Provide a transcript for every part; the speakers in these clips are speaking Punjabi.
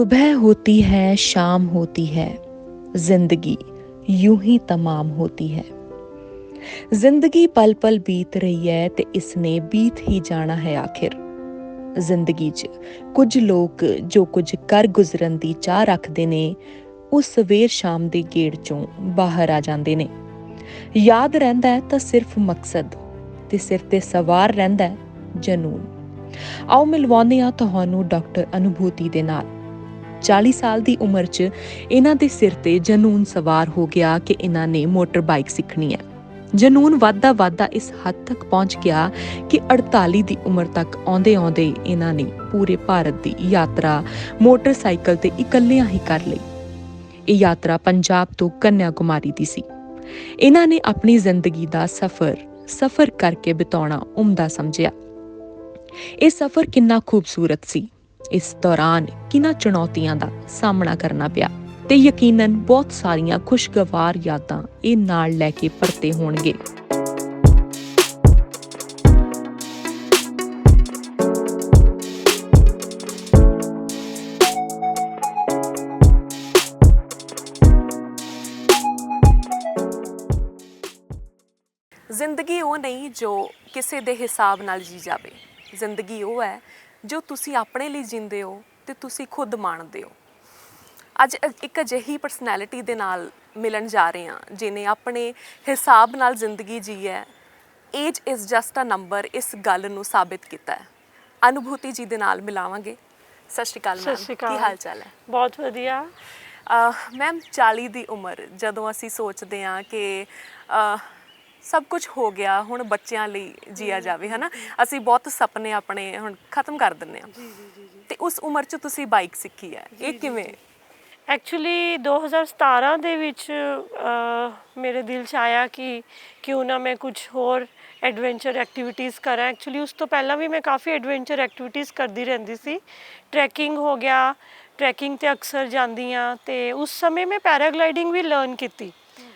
सुबह होती है शाम होती है जिंदगी यूं ही तमाम होती है ਜ਼ਿੰਦਗੀ ਪਲ ਪਲ ਬੀਤ ਰਹੀ ਹੈ ਤੇ ਇਸਨੇ ਬੀਤ ਹੀ ਜਾਣਾ ਹੈ ਆਖਿਰ ਜ਼ਿੰਦਗੀ 'ਚ ਕੁਝ ਲੋਕ ਜੋ ਕੁਝ ਕਰ ਗੁਜ਼ਰਨ ਦੀ ਚਾਹ ਰੱਖਦੇ ਨੇ ਉਹ ਸਵੇਰ ਸ਼ਾਮ ਦੇ ਗੇੜ 'ਚੋਂ ਬਾਹਰ ਆ ਜਾਂਦੇ ਨੇ ਯਾਦ ਰਹਿੰਦਾ ਹੈ ਤਾਂ ਸਿਰਫ ਮਕਸਦ ਤੇ ਸਿਰ ਤੇ ਸਵਾਰ ਰਹਿੰਦਾ ਹੈ ਜਨੂਨ ਆਓ ਮਿਲਵਾਉਂਦੇ ਹਾਂ ਤੁਹਾਨੂੰ ਡਾਕਟਰ ਅਨੁਭੂਤੀ ਦੇ ਨਾਲ 40 ਸਾਲ ਦੀ ਉਮਰ 'ਚ ਇਹਨਾਂ ਦੇ ਸਿਰ ਤੇ ਜਨੂਨ ਸਵਾਰ ਹੋ ਗਿਆ ਕਿ ਇਹਨਾਂ ਨੇ ਮੋਟਰ ਬਾਈਕ ਸਿੱਖਣੀ ਹੈ। ਜਨੂਨ ਵਾਧਾ ਵਾਧਾ ਇਸ ਹੱਦ ਤੱਕ ਪਹੁੰਚ ਗਿਆ ਕਿ 48 ਦੀ ਉਮਰ ਤੱਕ ਆਉਂਦੇ ਆਉਂਦੇ ਇਹਨਾਂ ਨੇ ਪੂਰੇ ਭਾਰਤ ਦੀ ਯਾਤਰਾ ਮੋਟਰਸਾਈਕਲ ਤੇ ਇਕੱਲਿਆਂ ਹੀ ਕਰ ਲਈ। ਇਹ ਯਾਤਰਾ ਪੰਜਾਬ ਤੋਂ ਕੰਨਿਆ ਕੁਮਾਰੀ ਦੀ ਸੀ। ਇਹਨਾਂ ਨੇ ਆਪਣੀ ਜ਼ਿੰਦਗੀ ਦਾ ਸਫ਼ਰ ਸਫ਼ਰ ਕਰਕੇ ਬਿਤਾਉਣਾ ਉਮਦਾ ਸਮਝਿਆ। ਇਹ ਸਫ਼ਰ ਕਿੰਨਾ ਖੂਬਸੂਰਤ ਸੀ। ਇਸ ਦੌਰਾਨ ਕਿੰਨਾ ਚੁਣੌਤੀਆਂ ਦਾ ਸਾਹਮਣਾ ਕਰਨਾ ਪਿਆ ਤੇ ਯਕੀਨਨ ਬਹੁਤ ਸਾਰੀਆਂ ਖੁਸ਼ਗਵਾਰ ਯਾਦਾਂ ਇਹ ਨਾਲ ਲੈ ਕੇ ਪਰਤੇ ਹੋਣਗੇ। ਜ਼ਿੰਦਗੀ ਉਹ ਨਹੀਂ ਜੋ ਕਿਸੇ ਦੇ ਹਿਸਾਬ ਨਾਲ ਜੀ ਜਾਵੇ। ਜ਼ਿੰਦਗੀ ਉਹ ਹੈ ਜੋ ਤੁਸੀਂ ਆਪਣੇ ਲਈ ਜਿੰਦੇ ਹੋ ਤੇ ਤੁਸੀਂ ਖੁਦ ਮਾਣਦੇ ਹੋ। ਅੱਜ ਇੱਕ ਅਜਿਹੀ ਪਰਸਨੈਲਿਟੀ ਦੇ ਨਾਲ ਮਿਲਣ ਜਾ ਰਹੇ ਹਾਂ ਜਿਨੇ ਆਪਣੇ ਹਿਸਾਬ ਨਾਲ ਜ਼ਿੰਦਗੀ ਜੀ ਹੈ। Age is just a number ਇਸ ਗੱਲ ਨੂੰ ਸਾਬਿਤ ਕੀਤਾ ਹੈ। ਅਨੁਭੂਤੀ ਜੀ ਦੇ ਨਾਲ ਮਿਲਾਵਾਂਗੇ। ਸਤਿ ਸ਼੍ਰੀ ਅਕਾਲ ਮੈਮ ਕੀ ਹਾਲ ਚਾਲ ਹੈ? ਬਹੁਤ ਵਧੀਆ। ਮੈਮ 40 ਦੀ ਉਮਰ ਜਦੋਂ ਅਸੀਂ ਸੋਚਦੇ ਹਾਂ ਕਿ ਸਭ ਕੁਝ ਹੋ ਗਿਆ ਹੁਣ ਬੱਚਿਆਂ ਲਈ ਜੀਆ ਜਾਵੇ ਹਨਾ? ਅਸੀਂ ਬਹੁਤ ਸੁਪਨੇ ਆਪਣੇ ਹੁਣ ਖਤਮ ਕਰ ਦਿੰਨੇ ਆ ਜੀ ਜੀ ਜੀ ਤੇ ਉਸ ਉਮਰ 'ਚ ਤੁਸੀਂ ਬਾਈਕ ਸਿੱਖੀ ਹੈ। ਇਹ ਕਿਵੇਂ? ਐਕਚੁਅਲੀ 2017 ਦੇ ਵਿੱਚ ਮੇਰੇ ਦਿਲ 'ਚ ਆਇਆ ਕਿ ਕਿਉਂ ਨਾ ਮੈਂ ਕੁਝ ਹੋਰ ਐਡਵੈਂਚਰ ਐਕਟੀਵਿਟੀਜ਼ ਕਰਾਂ। ਐਕਚੁਅਲੀ ਉਸ ਤੋਂ ਪਹਿਲਾਂ ਵੀ ਮੈਂ ਕਾਫੀ ਐਡਵੈਂਚਰ ਐਕਟੀਵਿਟੀਜ਼ ਕਰਦੀ ਰਹਿੰਦੀ ਸੀ। ਟਰੈਕਿੰਗ ਹੋ ਗਿਆ ਟਰੈਕਿੰਗ ਤੇ ਅਕਸਰ ਜਾਂਦੀ ਆ ਤੇ ਉਸ ਸਮੇਂ ਮੈਂ ਪੈਰਾਗਲਾਈਡਿੰਗ ਵੀ ਲਰਨ ਕੀਤੀ।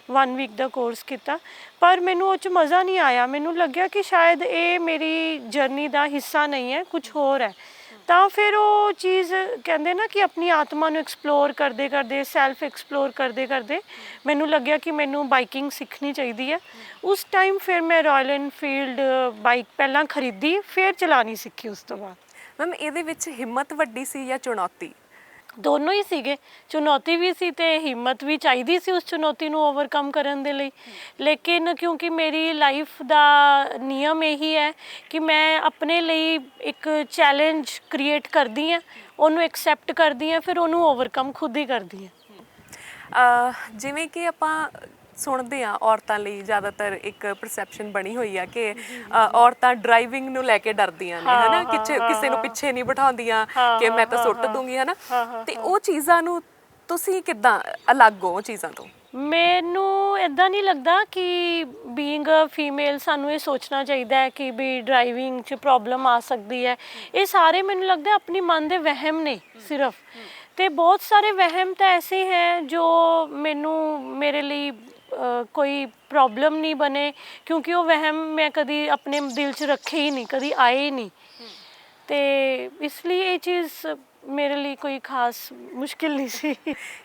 1 ਵੀਕ ਦਾ ਕੋਰਸ ਕੀਤਾ। ਪਰ ਮੈਨੂੰ ਉਹ ਚ ਮਜ਼ਾ ਨਹੀਂ ਆਇਆ। ਮੈਨੂੰ ਲੱਗਿਆ ਕਿ ਸ਼ਾਇਦ ਇਹ ਮੇਰੀ ਜਰਨੀ ਦਾ ਹਿੱਸਾ ਨਹੀਂ ਹੈ ਕੁਝ ਹੋਰ ਹੈ। ਤਾਂ ਫਿਰ ਉਹ ਚੀਜ਼ ਕਹਿੰਦੇ ਨਾ ਕਿ ਆਪਣੀ ਆਤਮਾ ਨੂੰ ਐਕਸਪਲੋਰ ਕਰਦੇ ਕਰਦੇ ਸੈਲਫ ਐਕਸਪਲੋਰ ਕਰਦੇ ਕਰਦੇ ਮੈਨੂੰ ਲੱਗਿਆ ਕਿ ਮੈਨੂੰ ਬਾਈਕਿੰਗ ਸਿੱਖਣੀ ਚਾਹੀਦੀ ਹੈ। ਉਸ ਟਾਈਮ ਫਿਰ ਮੈਂ ਰਾਇਲ ਐਨਫੀਲਡ ਬਾਈਕ ਪਹਿਲਾਂ ਖਰੀਦੀ, ਫਿਰ ਚਲਾਣੀ ਸਿੱਖੀ ਉਸ ਤੋਂ ਬਾਅਦ। ਮੈਮ ਇਹਦੇ ਵਿੱਚ ਹਿੰਮਤ ਵੱਡੀ ਸੀ ਜਾਂ ਚੁਣੌਤੀ? ਦੋਨੋਂ ਹੀ ਸੀਗੇ। ਚੁਣੌਤੀ ਵੀ ਸੀ ਤੇ ਹਿੰਮਤ ਵੀ ਚਾਹੀਦੀ ਸੀ ਉਸ ਚੁਣੌਤੀ ਨੂੰ ਓਵਰਕਮ ਕਰਨ ਦੇ ਲਈ। ਲੇਕਿਨ ਕਿਉਂਕਿ ਮੇਰੀ ਲਾਈਫ ਦਾ ਨਿਯਮ ਇਹੀ ਹੈ ਕਿ ਮੈਂ ਆਪਣੇ ਲਈ ਇੱਕ ਚੈਲੰਜ ਕ੍ਰੀਏਟ ਕਰਦੀ ਹਾਂ, ਉਹਨੂੰ ਐਕਸੈਪਟ ਕਰਦੀ ਹਾਂ, ਫਿਰ ਉਹਨੂੰ ਓਵਰਕਮ ਖੁਦ ਹੀ ਕਰਦੀ ਹਾਂ। ਜਿਵੇਂ ਕਿ ਆਪਾਂ ਸੁਣਦੇ ਆ ਔਰਤਾਂ ਲਈ ਜ਼ਿਆਦਾਤਰ ਇੱਕ ਪਰਸੈਪਸ਼ਨ ਬਣੀ ਹੋਈ ਆ ਕਿ ਔਰਤਾਂ ਡਰਾਈਵਿੰਗ ਨੂੰ ਲੈ ਕੇ ਡਰਦੀਆਂ ਨੇ ਹਨਾ? ਕਿਸੇ ਕਿਸੇ ਨੂੰ। ਪਿੱਛੇ ਨਹੀਂ ਬਿਠਾਉਂਦੀਆਂ ਕਿ ਮੈਂ ਤਾਂ ਸੁੱਟ ਦੂੰਗੀ ਹਨਾ? ਤੇ ਉਹ ਚੀਜ਼ਾਂ ਨੂੰ ਤੁਸੀਂ ਕਿੱਦਾਂ ਅਲੱਗ ਹੋ ਉਹ ਚੀਜ਼ਾਂ ਤੋਂ? ਮੈਨੂੰ ਇਦਾਂ ਨਹੀਂ ਲੱਗਦਾ ਕਿ ਬੀਇੰਗ ਅ ਫੀਮੇਲ ਸਾਨੂੰ ਇਹ ਸੋਚਣਾ ਚਾਹੀਦਾ ਹੈ ਕਿ ਵੀ ਡਰਾਈਵਿੰਗ 'ਚ ਪ੍ਰੋਬਲਮ ਆ ਸਕਦੀ ਹੈ। ਇਹ ਸਾਰੇ ਮੈਨੂੰ ਲੱਗਦਾ ਆਪਣੀ ਮਨ ਦੇ ਵਹਿਮ ਨੇ ਸਿਰਫ। ਤੇ ਬਹੁਤ ਸਾਰੇ ਵਹਿਮ ਤਾਂ ਐਸੇ ਹੈ ਜੋ ਮੈਨੂੰ ਮੇਰੇ ਲਈ ਕੋਈ ਪ੍ਰੋਬਲਮ ਨਹੀਂ ਬਣੇ ਕਿਉਂਕਿ ਉਹ ਵਹਿਮ ਮੈਂ ਕਦੀ ਆਪਣੇ ਦਿਲ 'ਚ ਰੱਖੇ ਹੀ ਨਹੀਂ ਕਦੀ ਆਏ ਹੀ ਨਹੀਂ। ਤੇ ਇਸ ਲਈ ਇਹ ਚੀਜ਼ ਮੇਰੇ ਲਈ ਕੋਈ ਖਾਸ ਮੁਸ਼ਕਿਲ ਨਹੀਂ ਸੀ।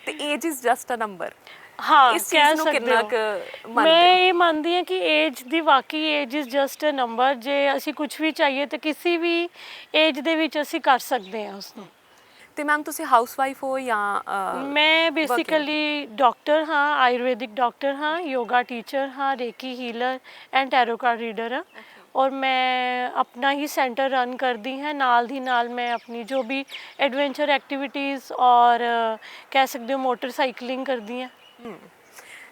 ਤੇ age is just a number ਹਾਂ ਇਸ ਚੀਜ਼ ਨੂੰ ਕਿੰਨਾ। ਕੁ ਮੰਨਦੇ ਮੈਂ? ਇਹ ਮੰਨਦੀ ਹਾਂ ਕਿ ਏਜ ਦੀ ਵਾਕਈ age is just a number ਜੇ ਅਸੀਂ ਕੁਝ ਵੀ ਚਾਹੀਏ ਤੇ ਕਿਸੇ ਵੀ ਏਜ ਦੇ ਵਿੱਚ ਅਸੀਂ ਕਰ ਸਕਦੇ ਹਾਂ ਉਸ ਨੂੰ ਤੇ ਮੈਮ ਤੁਸੀਂ ਹਾਊਸ ਵਾਈਫ ਹੋ ਜਾਂ ਅਹ, ਮੈਂ ਬੇਸਿਕਲੀ ਡਾਕਟਰ ਹਾਂ ਆਯੁਰਵੈਦਿਕ ਡਾਕਟਰ ਹਾਂ ਯੋਗਾ ਟੀਚਰ ਹਾਂ reiki healer and tarot card reader ਹਾਂ ਔਰ ਮੈਂ ਆਪਣਾ ਹੀ ਸੈਂਟਰ ਰਨ ਕਰਦੀ ਹਾਂ ਨਾਲ ਦੀ ਨਾਲ ਮੈਂ ਆਪਣੀ ਜੋ ਵੀ ਐਡਵੈਂਚਰ ਐਕਟੀਵਿਟੀਜ਼ ਔਰ ਅ, ਕਹਿ ਸਕਦੇ ਹੋ ਮੋਟਰਸਾਈਕਲਿੰਗ ਕਰਦੀ ਹਾਂ ਹਮ।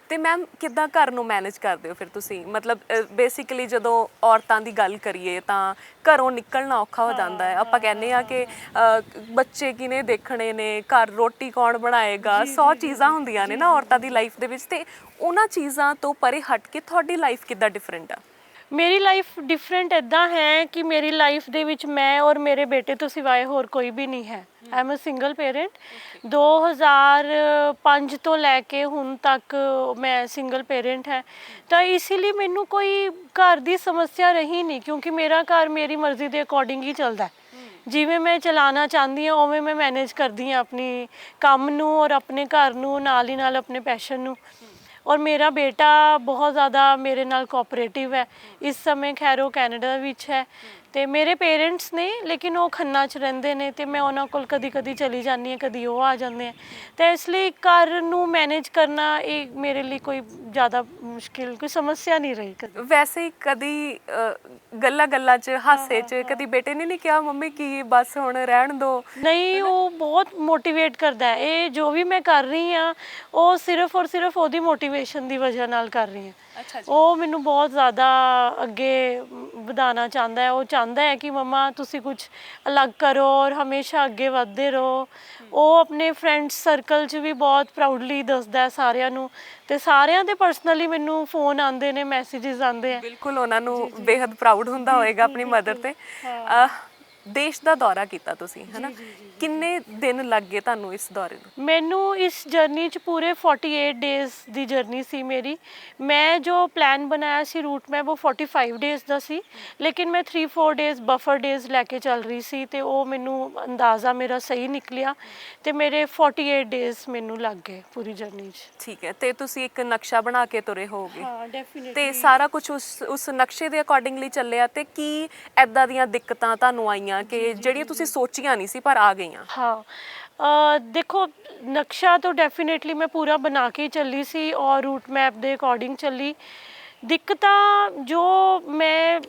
ਤੇ ਮੈਮ ਕਿੱਦਾਂ ਘਰ ਨੂੰ ਮੈਨੇਜ ਕਰਦੇ ਹੋ ਫਿਰ ਤੁਸੀਂ? ਮਤਲਬ ਬੇਸਿਕਲੀ ਜਦੋਂ ਔਰਤਾਂ ਦੀ ਗੱਲ ਕਰੀਏ ਤਾਂ ਘਰੋਂ ਨਿਕਲਣਾ ਔਖਾ ਹੋ ਜਾਂਦਾ ਹੈ। ਆਪਾਂ ਕਹਿੰਦੇ ਆ ਕਿ ਬੱਚੇ ਕਿਨੇ ਦੇਖਣੇ ਨੇ? ਘਰ ਰੋਟੀ ਕੌਣ ਬਣਾਏਗਾ? 100 ਚੀਜ਼ਾਂ ਹੁੰਦੀਆਂ ਨੇ ਨਾ ਔਰਤਾਂ ਦੀ ਲਾਈਫ ਦੇ ਵਿੱਚ ਤੇ ਉਹਨਾਂ ਚੀਜ਼ਾਂ ਤੋਂ ਪਰੇ ਹਟ ਕੇ ਤੁਹਾਡੀ ਲਾਈਫ ਕਿੱਦਾਂ ਡਿਫਰੈਂਟ ਆ? ਮੇਰੀ ਲਾਈਫ ਡਿਫਰੈਂਟ ਇਦਾਂ ਹੈ ਕਿ ਮੇਰੀ ਲਾਈਫ ਦੇ ਵਿੱਚ ਮੈਂ ਔਰ ਮੇਰੇ ਬੇਟੇ ਤੋਂ ਸਿਵਾਏ ਹੋਰ ਕੋਈ ਵੀ ਨਹੀਂ ਹੈ। I am a single parent 2005 ਤੋਂ ਲੈ ਕੇ ਹੁਣ ਤੱਕ ਮੈਂ ਸਿੰਗਲ ਪੇਰੈਂਟ ਹੈ। ਤਾਂ ਇਸ ਲਈ ਮੈਨੂੰ ਕੋਈ ਘਰ ਦੀ ਸਮੱਸਿਆ ਰਹੀ ਨਹੀਂ ਕਿਉਂਕਿ ਮੇਰਾ ਘਰ ਮੇਰੀ ਮਰਜ਼ੀ ਦੇ ਅਕੋਰਡਿੰਗ ਹੀ ਚੱਲਦਾ ਹੈ। ਜਿਵੇਂ ਮੈਂ ਚਲਾਉਣਾ ਚਾਹੁੰਦੀ ਹਾਂ ਉਵੇਂ ਮੈਂ ਮੈਨੇਜ ਕਰਦੀ ਹਾਂ ਆਪਣੀ ਕੰਮ ਨੂੰ ਔਰ ਆਪਣੇ ਘਰ ਨੂੰ ਨਾਲ ਹੀ ਨਾਲ ਆਪਣੇ ਪੈਸ਼ਨ ਨੂੰ। ਔਰ ਮੇਰਾ ਬੇਟਾ ਬਹੁਤ ਜ਼ਿਆਦਾ ਮੇਰੇ ਨਾਲ ਕੋਆਪਰੇਟਿਵ ਹੈ। ਇਸ ਸਮੇਂ ਖੈਰ ਉਹ ਕੈਨੇਡਾ ਵਿੱਚ ਹੈ। ਤੇ ਮੇਰੇ ਪੇਰੈਂਟਸ ਨੇ ਲੇਕਿਨ ਉਹ ਖੰਨਾ 'ਚ ਰਹਿੰਦੇ ਨੇ ਤੇ ਮੈਂ ਉਹਨਾਂ ਕੋਲ ਕਦੀ ਕਦੀ ਚਲੀ ਜਾਂਦੀ ਹਾਂ ਕਦੀ ਉਹ ਆ ਜਾਂਦੇ ਆ। ਤੇ ਇਸ ਲਈ ਘਰ ਨੂੰ ਮੈਨੇਜ ਕਰਨਾ ਇਹ ਮੇਰੇ ਲਈ ਕੋਈ ਜ਼ਿਆਦਾ ਮੁਸ਼ਕਿਲ ਕੋਈ ਸਮੱਸਿਆ ਨਹੀਂ ਰਹੀ ਕਦੇ। ਵੈਸੇ ਹੀ ਕਦੀ ਗੱਲਾਂ ਗੱਲਾਂ 'ਚ ਹਾਸੇ 'ਚ ਕਦੀ ਬੇਟੇ ਨੇ ਨਹੀਂ ਕਿਹਾ ਮੰਮੀ ਕੀ ਬਸ ਹੁਣ ਰਹਿਣ ਦੋ? ਨਹੀਂ ਉਹ ਬਹੁਤ ਮੋਟੀਵੇਟ ਕਰਦਾ ਹੈ। ਇਹ ਜੋ ਵੀ ਮੈਂ ਕਰ ਰਹੀ ਹਾਂ ਉਹ ਸਿਰਫ ਔਰ ਸਿਰਫ ਉਹਦੀ ਮੋਟੀਵੇਸ਼ਨ ਦੀ ਵਜ੍ਹਾ ਨਾਲ ਕਰ ਰਹੀ ਹਾਂ। ਉਹ ਮੈਨੂੰ ਬਹੁਤ ਜ਼ਿਆਦਾ ਅੱਗੇ ਵਧਾਉਣਾ ਚਾਹੁੰਦਾ ਹੈ। ਉਹ ਚਾਹੁੰਦਾ ਹੈ ਕਿ ਮਮਾ ਤੁਸੀਂ ਕੁਝ ਅਲੱਗ ਕਰੋ ਔਰ ਹਮੇਸ਼ਾ ਅੱਗੇ ਵਧਦੇ ਰਹੋ। ਉਹ ਆਪਣੇ ਫਰੈਂਡਸ ਸਰਕਲ 'ਚ ਵੀ ਬਹੁਤ ਪ੍ਰਾਊਡਲੀ ਦੱਸਦਾ ਹੈ ਸਾਰਿਆਂ ਨੂੰ ਤੇ ਸਾਰਿਆਂ ਦੇ ਪਰਸਨਲੀ ਮੈਨੂੰ ਫੋਨ ਆਉਂਦੇ ਨੇ ਮੈਸੇजेस ਆਉਂਦੇ ਆ। ਬਿਲਕੁਲ ਉਹਨਾਂ ਨੂੰ ਬੇਹੱਦ ਪ੍ਰਾਊਡ ਹੁੰਦਾ ਹੋਏਗਾ ਆਪਣੀ ਮਦਰ ਤੇ। ਦੇਸ਼ ਦਾ ਦੌਰਾ ਕੀਤਾ ਤੁਸੀਂ ਹੈਨਾ? ਕਿੰਨੇ ਦਿਨ ਲੱਗੇ ਤੁਹਾਨੂੰ ਇਸ ਦੌਰੇ ਨੂੰ? ਮੈਨੂੰ ਇਸ ਜਰਨੀ 'ਚ ਪੂਰੇ 48 ਡੇਜ਼ ਦੀ ਜਰਨੀ ਸੀ ਮੇਰੀ। ਮੈਂ ਜੋ ਪਲਾਨ ਬਣਾਇਆ ਸੀ ਰੂਟ ਮੈਪ ਉਹ 45 ਡੇਜ਼ ਦਾ ਸੀ। ਲੇਕਿਨ ਮੈਂ 3-4 ਡੇਜ਼ ਬਫਰ ਡੇਜ਼ ਲੈ ਕੇ ਚੱਲ ਰਹੀ ਸੀ ਤੇ ਉਹ ਮੈਨੂੰ ਅੰਦਾਜ਼ਾ ਮੇਰਾ ਸਹੀ ਨਿਕਲਿਆ ਤੇ ਮੇਰੇ 48 ਡੇਜ਼ ਮੈਨੂੰ ਲੱਗ ਗਏ ਪੂਰੀ ਜਰਨੀ 'ਚ। ਠੀਕ ਹੈ ਤੇ ਤੁਸੀਂ ਇੱਕ ਨਕਸ਼ਾ ਬਣਾ ਕੇ ਤੁਰੇ ਹੋਗੇ ਹਾਂ ਡੈਫੀਨਿਟਲੀ ਤੇ ਸਾਰਾ ਕੁਝ ਉਸ ਉਸ ਨਕਸ਼ੇ ਦੇ ਅਕੋਰਡਿੰਗਲੀ ਚੱਲਿਆ ਤੇ ਕੀ ਐਦਾਂ ਦੀਆਂ ਦਿੱਕਤਾਂ ਤੁਹਾਨੂੰ ਆਈਆਂ ਕਿ ਜਿਹੜੀਆਂ ਤੁਸੀਂ ਸੋਚੀਆਂ ਨਹੀਂ ਸੀ ਪਰ ਆ ਗਈਆਂ? ਹਾਂ। ਅ, ਦੇਖੋ ਨਕਸ਼ਾ ਤਾਂ ਡੈਫੀਨਿਟਲੀ ਮੈਂ ਪੂਰਾ ਬਣਾ ਕੇ ਹੀ ਚੱਲੀ ਸੀ ਔਰ ਰੂਟ ਮੈਪ ਦੇ ਅਕੋਰਡਿੰਗ ਚੱਲੀ। ਦਿੱਕਤਾਂ ਜੋ ਮੈਂ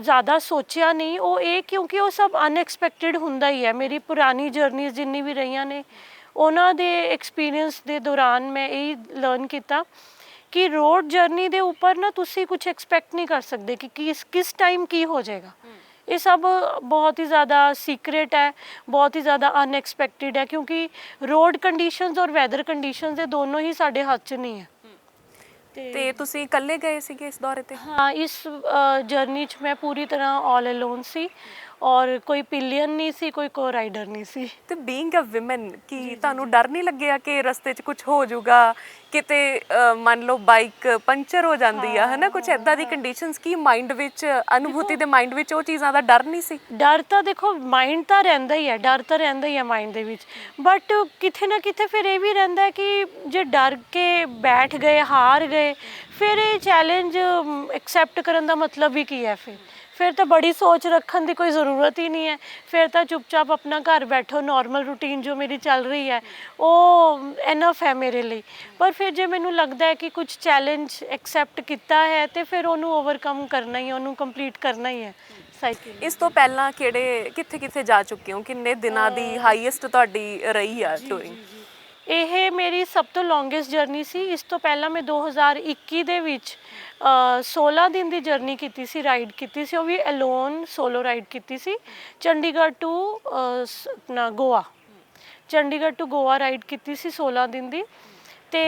ਜ਼ਿਆਦਾ ਸੋਚਿਆ ਨਹੀਂ ਉਹ ਇਹ ਕਿਉਂਕਿ ਉਹ ਸਭ ਅਨਐਕਸਪੈਕਟਿਡ ਹੁੰਦਾ ਹੀ ਹੈ। ਮੇਰੀ ਪੁਰਾਣੀ ਜਰਨੀਜ਼ ਜਿੰਨੀ ਵੀ ਰਹੀਆਂ ਨੇ ਉਹਨਾਂ ਦੇ ਐਕਸਪੀਰੀਅੰਸ ਦੇ ਦੌਰਾਨ ਮੈਂ ਇਹ ਲਰਨ ਕੀਤਾ ਕਿ ਰੋਡ ਜਰਨੀ ਦੇ ਉੱਪਰ ਨਾ ਤੁਸੀਂ ਕੁਝ ਐਕਸਪੈਕਟ ਨਹੀਂ ਕਰ ਸਕਦੇ ਕਿ ਕਿਸ ਕਿਸ ਟਾਈਮ ਕੀ ਹੋ ਜਾਏਗਾ। ਇਹ ਸਭ ਬਹੁਤ ਹੀ ਜ਼ਿਆਦਾ ਸੀਕ੍ਰੀਟ ਹੈ ਬਹੁਤ ਹੀ ਜ਼ਿਆਦਾ ਅਨਐਕਸਪੈਕਟਿਡ ਹੈ ਕਿਉਂਕਿ ਰੋਡ ਕੰਡੀਸ਼ਨਸ ਔਰ ਵੈਦਰ ਕੰਡੀਸ਼ਨਸ ਦੇ ਦੋਨੋਂ ਹੀ ਸਾਡੇ ਹੱਥ 'ਚ ਨਹੀਂ ਹੈ। ਤੇ ਤੁਸੀਂ ਇਕੱਲੇ ਗਏ ਸੀਗੇ ਇਸ ਦੌਰੇ ਤੇ? ਹਾਂ ਇਸ ਜਰਨੀ 'ਚ ਮੈਂ ਪੂਰੀ ਤਰ੍ਹਾਂ ਆਲ ਅਲੋਨ ਸੀ। ਔਰ ਕੋਈ ਪਿਲੀਅਨ ਨਹੀਂ ਸੀ ਕੋਈ ਕੋ ਰਾਈਡਰ ਨਹੀਂ ਸੀ। ਤੇ ਬੀਇੰਗ ਅ ਔਮਨ ਕੀ ਤੁਹਾਨੂੰ ਡਰ ਨਹੀਂ ਲੱਗਿਆ ਕਿ ਰਸਤੇ 'ਚ ਕੁਝ ਹੋ ਜਾਊਗਾ? ਕਿਤੇ ਮੰਨ ਲਓ ਬਾਈਕ ਪੰਚਰ ਹੋ ਜਾਂਦੀ ਆ ਹਨਾ? ਕੁਝ ਐਦਾਂ ਦੀ ਕੰਡੀਸ਼ਨਸ ਕੀ ਮਾਈਂਡ ਵਿੱਚ ਅਨੁਭੂਤੀ ਦੇ ਮਾਈਂਡ ਵਿੱਚ ਉਹ ਚੀਜ਼ਾਂ ਦਾ ਡਰ ਨਹੀਂ ਸੀ? ਡਰ ਤਾਂ ਦੇਖੋ ਮਾਈਂਡ ਤਾਂ ਰਹਿੰਦਾ ਹੀ ਹੈ ਡਰ ਤਾਂ ਰਹਿੰਦਾ ਹੀ ਹੈ ਮਾਈਂਡ ਦੇ ਵਿੱਚ। ਬਟ ਕਿਥੇ ਨਾ ਕਿਥੇ ਫਿਰ ਇਹ ਵੀ ਰਹਿੰਦਾ ਹੈ ਕਿ ਜੇ ਡਰ ਕੇ ਬੈਠ ਗਏ ਹਾਰ ਗਏ ਫਿਰ ਇਹ ਚੈਲੰਜ ਐਕਸੈਪਟ ਕਰਨ ਦਾ ਮਤਲਬ ਵੀ ਕੀ ਹੈ ਫਿਰ? ਫਿਰ ਤਾਂ ਬੜੀ ਸੋਚ ਰੱਖਣ ਦੀ ਕੋਈ ਜ਼ਰੂਰਤ ਹੀ ਨਹੀਂ ਹੈ। ਫਿਰ ਤਾਂ ਚੁੱਪਚਾਪ ਆਪਣਾ ਘਰ ਬੈਠੋ ਨਾਰਮਲ ਰੂਟੀਨ ਜੋ ਮੇਰੀ ਚੱਲ ਰਹੀ ਹੈ ਉਹ ਐਨਫ ਹੈ ਮੇਰੇ ਲਈ। ਪਰ ਫਿਰ ਜੇ ਮੈਨੂੰ ਲੱਗਦਾ ਹੈ ਕਿ ਕੁਝ ਚੈਲੰਜ ਐਕਸੈਪਟ ਕੀਤਾ ਹੈ ਤੇ ਫਿਰ ਉਹਨੂੰ ਓਵਰਕਮ ਕਰਨਾ ਹੀ ਹੈ, ਉਹਨੂੰ ਕੰਪਲੀਟ ਕਰਨਾ ਹੀ ਹੈ। ਸਾਈਕਲ ਇਸ ਤੋਂ ਪਹਿਲਾਂ ਕਿਹੜੇ ਕਿੱਥੇ ਕਿੱਥੇ ਜਾ ਚੁੱਕੇ ਹੋ? ਕਿੰਨੇ ਦਿਨਾਂ ਦੀ ਹਾਈਐਸਟ ਤੁਹਾਡੀ ਰਹੀ ਆ ਟੂਰਿੰਗ ਇਹ ਮੇਰੀ ਸਭ ਤੋਂ ਲੌਂਗੇਸਟ ਜਰਨੀ ਸੀ। ਇਸ ਤੋਂ ਪਹਿਲਾਂ ਮੈਂ 2021 ਦੇ ਵਿੱਚ ਅ, 16 ਦਿਨ ਦੀ ਜਰਨੀ ਕੀਤੀ ਸੀ ਰਾਈਡ ਕੀਤੀ ਸੀ। ਉਹ ਵੀ ਅਲੋਨ ਸੋਲੋ ਰਾਈਡ ਕੀਤੀ ਸੀ। ਚੰਡੀਗੜ੍ਹ ਟੂ ਆਪਣਾ ਗੋਆ। ਚੰਡੀਗੜ੍ਹ ਟੂ ਗੋਆ ਰਾਈਡ ਕੀਤੀ ਸੀ 16 ਦਿਨ ਦੀ। ਤੇ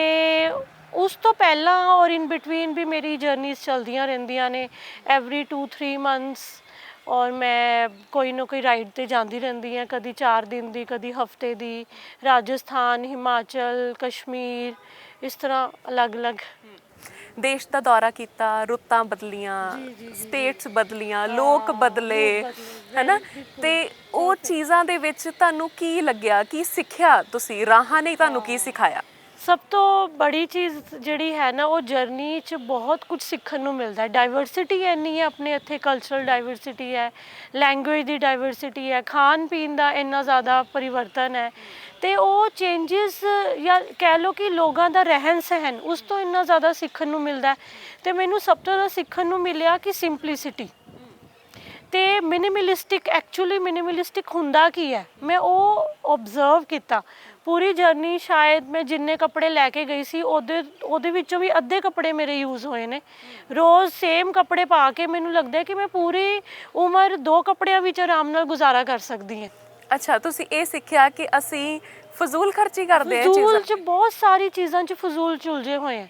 ਉਸ ਤੋਂ ਪਹਿਲਾਂ ਔਰ ਇਨ ਬਿਟਵੀਨ ਵੀ ਮੇਰੀ ਜਰਨੀਜ਼ ਚਲਦੀਆਂ ਰਹਿੰਦੀਆਂ ਨੇ। ਐਵਰੀ 2-3 ਮੰਥਸ ਔਰ ਮੈਂ ਕੋਈ ਨਾ ਕੋਈ ਰਾਈਡ ਤੇ ਜਾਂਦੀ ਰਹਿੰਦੀ ਹਾਂ ਕਦੀ 4 ਦਿਨ ਦੀ ਕਦੀ ਹਫ਼ਤੇ ਦੀ। ਰਾਜਸਥਾਨ ਹਿਮਾਚਲ ਕਸ਼ਮੀਰ ਇਸ ਤਰ੍ਹਾਂ ਅਲੱਗ-ਅਲੱਗ। ਦੇਸ਼ ਦਾ ਦੌਰਾ ਕੀਤਾ ਰੁੱਤਾਂ ਬਦਲੀਆਂ ਸਟੇਟਸ ਬਦਲੀਆਂ ਲੋਕ ਬਦਲੇ ਹੈਨਾ? ਤੇ ਉਹ ਚੀਜ਼ਾਂ ਦੇ ਵਿੱਚ ਤੁਹਾਨੂੰ ਕੀ ਲੱਗਿਆ? ਕੀ ਸਿੱਖਿਆ ਤੁਸੀਂ? ਰਾਹਾਂ ਨੇ ਤੁਹਾਨੂੰ ਕੀ ਸਿਖਾਇਆ? ਸਭ ਤੋਂ ਬੜੀ ਚੀਜ਼ ਜਿਹੜੀ ਹੈ ਨਾ, ਉਹ ਜਰਨੀ 'ਚ ਬਹੁਤ ਕੁਝ ਸਿੱਖਣ ਨੂੰ ਮਿਲਦਾ ਹੈ। ਡਾਈਵਰਸਿਟੀ ਇੰਨੀ ਹੈ, ਆਪਣੇ ਇੱਥੇ ਕਲਚਰਲ ਡਾਈਵਰਸਿਟੀ ਹੈ ਲੈਂਗੁਏਜ ਦੀ ਡਾਈਵਰਸਿਟੀ ਹੈ, ਖਾਣ ਪੀਣ ਦਾ ਇੰਨਾ ਜ਼ਿਆਦਾ ਪਰਿਵਰਤਨ ਹੈ। ਤੇ ਉਹ ਚੇਂजेस ਜਾਂ ਕਹਿ ਲਓ ਕਿ ਲੋਕਾਂ ਦਾ ਰਹਿਣ ਸਹਿਣ, ਉਸ ਤੋਂ ਇੰਨਾ ਜ਼ਿਆਦਾ ਸਿੱਖਣ ਨੂੰ ਮਿਲਦਾ ਹੈ। ਤੇ ਮੈਨੂੰ ਸਭ ਤੋਂ ਜ਼ਿਆਦਾ ਸਿੱਖਣ ਨੂੰ ਮਿਲਿਆ ਕਿ ਸਿੰਪਲਿਸਿਟੀ ਤੇ ਮਿਨੀਮਲਿਸਟਿਕ ਐਕਚੁਅਲੀ ਮਿਨੀਮਲਿਸਟਿਕ ਹੁੰਦਾ ਕੀ ਹੈ? ਮੈਂ ਉਹ ਆਬਜ਼ਰਵ ਕੀਤਾ। ਪੂਰੀ ਜਰਨੀ ਸ਼ਾਇਦ ਮੈਂ ਜਿੰਨੇ ਕੱਪੜੇ ਲੈ ਕੇ ਗਈ ਸੀ ਉਹਦੇ ਉਹਦੇ ਵਿੱਚੋਂ ਵੀ ਅੱਧੇ ਕੱਪੜੇ ਮੇਰੇ ਯੂਜ਼ ਹੋਏ ਨੇ। ਰੋਜ਼ ਸੇਮ ਕੱਪੜੇ ਪਾ ਕੇ ਮੈਨੂੰ ਲੱਗਦਾ ਹੈ ਕਿ ਮੈਂ ਪੂਰੀ ਉਮਰ ਦੋ ਕੱਪੜਿਆਂ ਵਿੱਚ ਆਰਾਮ ਨਾਲ ਗੁਜ਼ਾਰਾ ਕਰ ਸਕਦੀ ਹਾਂ। ਅੱਛਾ ਤੁਸੀਂ ਇਹ ਸਿੱਖਿਆ ਕਿ ਅਸੀਂ ਫਜ਼ੂਲ ਖਰਚੀ ਕਰਦੇ ਆ ਫਜ਼ੂਲ ਚੀਜ਼ਾਂ ਚ ਬਹੁਤ ਸਾਰੀ ਚੀਜ਼ਾਂ ਚ ਫਜ਼ੂਲ ਚ ਉਲਝੇ ਹੋਏ ਆ।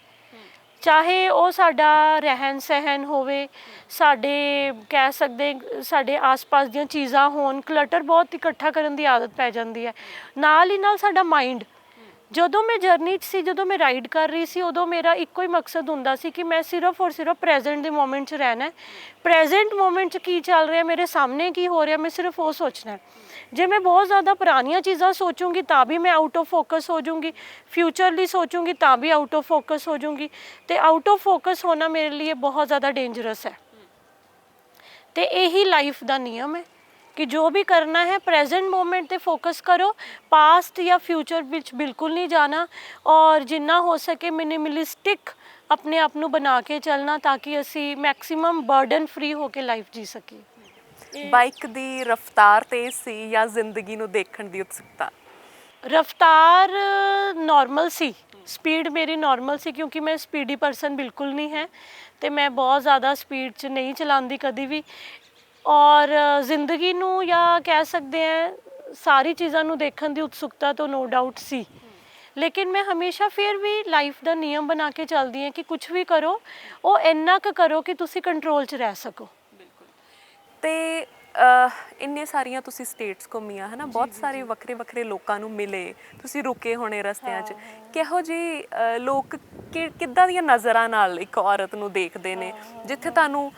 ਚਾਹੇ ਉਹ ਸਾਡਾ ਰਹਿਣ ਸਹਿਣ ਹੋਵੇ, ਸਾਡੇ ਕਹਿ ਸਕਦੇ, ਸਾਡੇ ਆਸ-ਪਾਸ ਦੀਆਂ ਚੀਜ਼ਾਂ ਹੋਣ ਕਲਟਰ ਬਹੁਤ ਇਕੱਠਾ ਕਰਨ ਦੀ ਆਦਤ ਪੈ ਜਾਂਦੀ ਹੈ। ਨਾਲ ਹੀ ਨਾਲ ਸਾਡਾ ਮਾਈਂਡ ਜਦੋਂ ਮੈਂ ਜਰਨੀ 'ਚ ਸੀ, ਜਦੋਂ ਮੈਂ ਰਾਈਡ ਕਰ ਰਹੀ ਸੀ, ਉਦੋਂ ਮੇਰਾ ਇੱਕੋ ਹੀ ਮਕਸਦ ਹੁੰਦਾ ਸੀ ਕਿ ਮੈਂ ਸਿਰਫ ਔਰ ਸਿਰਫ ਪ੍ਰੈਜ਼ੈਂਟ ਦੇ ਮੂਮੈਂਟ 'ਚ ਰਹਿਣਾ ਹੈ। ਪ੍ਰੈਜ਼ੈਂਟ ਮੂਮੈਂਟ 'ਚ ਕੀ ਚੱਲ ਰਿਹਾ, ਮੇਰੇ ਸਾਹਮਣੇ ਕੀ ਹੋ ਰਿਹਾ, ਮੈਂ ਸਿਰਫ ਉਹ ਸੋਚਣਾ ਹੈ। ਜੇ ਮੈਂ ਬਹੁਤ ਜ਼ਿਆਦਾ ਪੁਰਾਣੀਆਂ ਚੀਜ਼ਾਂ ਸੋਚੂੰਗੀ ਤਾਂ ਵੀ ਮੈਂ ਆਊਟ ਆਫ ਫੋਕਸ ਹੋ ਜਾਊਂਗੀ। ਫਿਊਚਰ ਲਈ ਸੋਚੂੰਗੀ ਤਾਂ ਵੀ ਆਊਟ ਆਫ ਫੋਕਸ ਹੋ ਜਾਊਂਗੀ। ਤੇ ਆਊਟ ਆਫ ਫੋਕਸ ਹੋਣਾ ਮੇਰੇ ਲਈ ਬਹੁਤ ਜ਼ਿਆਦਾ ਡੇਂਜਰਸ ਹੈ। ਤੇ ਇਹੀ ਲਾਈਫ ਦਾ ਨਿਯਮ ਹੈ ਕਿ ਜੋ ਵੀ ਕਰਨਾ ਹੈ ਪ੍ਰੈਜ਼ੈਂਟ ਮੋਮੈਂਟ ਤੇ ਫੋਕਸ ਕਰੋ। ਪਾਸਟ ਜਾਂ ਫਿਊਚਰ ਵਿੱਚ ਬਿਲਕੁਲ ਨਹੀਂ ਜਾਣਾ। ਔਰ ਜਿੰਨਾ ਹੋ ਸਕੇ ਮਿਨੀਮਲਿਸਟਿਕ ਆਪਣੇ ਆਪ ਨੂੰ ਬਣਾ ਕੇ ਚੱਲਣਾ ਤਾਂ ਕਿ ਅਸੀਂ ਮੈਕਸਿਮਮ ਬਰਡਨ ਫ੍ਰੀ ਹੋ ਕੇ ਲਾਈਫ ਜੀ ਸਕੀਏ। ਬਾਈਕ ਦੀ ਰਫ਼ਤਾਰ ਤੇਜ਼ ਸੀ ਜਾਂ ਜ਼ਿੰਦਗੀ ਨੂੰ ਦੇਖਣ ਦੀ ਉਤਸੁਕਤਾ? ਰਫਤਾਰ ਨਾਰਮਲ ਸੀ। ਸਪੀਡ ਮੇਰੀ ਨਾਰਮਲ ਸੀ ਕਿਉਂਕਿ ਮੈਂ ਸਪੀਡੀ ਪਰਸਨ ਬਿਲਕੁਲ ਨਹੀਂ ਹੈ ਤੇ ਮੈਂ ਬਹੁਤ ਜ਼ਿਆਦਾ ਸਪੀਡ 'ਚ ਨਹੀਂ ਚਲਾਉਂਦੀ ਕਦੀ ਵੀ। ਔਰ ਜ਼ਿੰਦਗੀ ਨੂੰ ਜਾਂ ਕਹਿ ਸਕਦੇ ਆ ਸਾਰੀ ਚੀਜ਼ਾਂ ਨੂੰ ਦੇਖਣ ਦੀ ਉਤਸੁਕਤਾ ਤਾਂ ਨੋ ਡਾਊਟ ਸੀ। ਲੇਕਿਨ ਮੈਂ ਹਮੇਸ਼ਾ ਫਿਰ ਵੀ ਲਾਈਫ ਦਾ ਨਿਯਮ ਬਣਾ ਕੇ ਚੱਲਦੀ ਹਾਂ ਕਿ ਕੁਝ ਵੀ ਕਰੋ ਉਹ ਇੰਨਾ ਕੁ ਕਰੋ ਕਿ ਤੁਸੀਂ ਕੰਟਰੋਲ 'ਚ ਰਹਿ ਸਕੋ। ਤੇ ਇੰਨੇ ਸਾਰੀਆਂ ਤੁਸੀਂ ਸਟੇਟਸ ਘੁੰਮੀਆਂ ਹਨਾ? ਬਹੁਤ ਸਾਰੇ ਵੱਖਰੇ ਵੱਖਰੇ ਲੋਕਾਂ ਨੂੰ ਮਿਲੇ। ਤੁਸੀਂ ਰੁਕੇ ਹੋਣੇ ਰਸਤਿਆਂ 'ਚ। ਕਿਹੋ ਅਹ, ਲੋਕ ਕਿ- ਕਿੱਦਾਂ ਦੀਆਂ ਨਜ਼ਰਾਂ ਨਾਲ ਇੱਕ ਔਰਤ ਨੂੰ ਦੇਖਦੇ ਨੇ? ਜਿੱਥੇ ਤੁਹਾਨੂੰ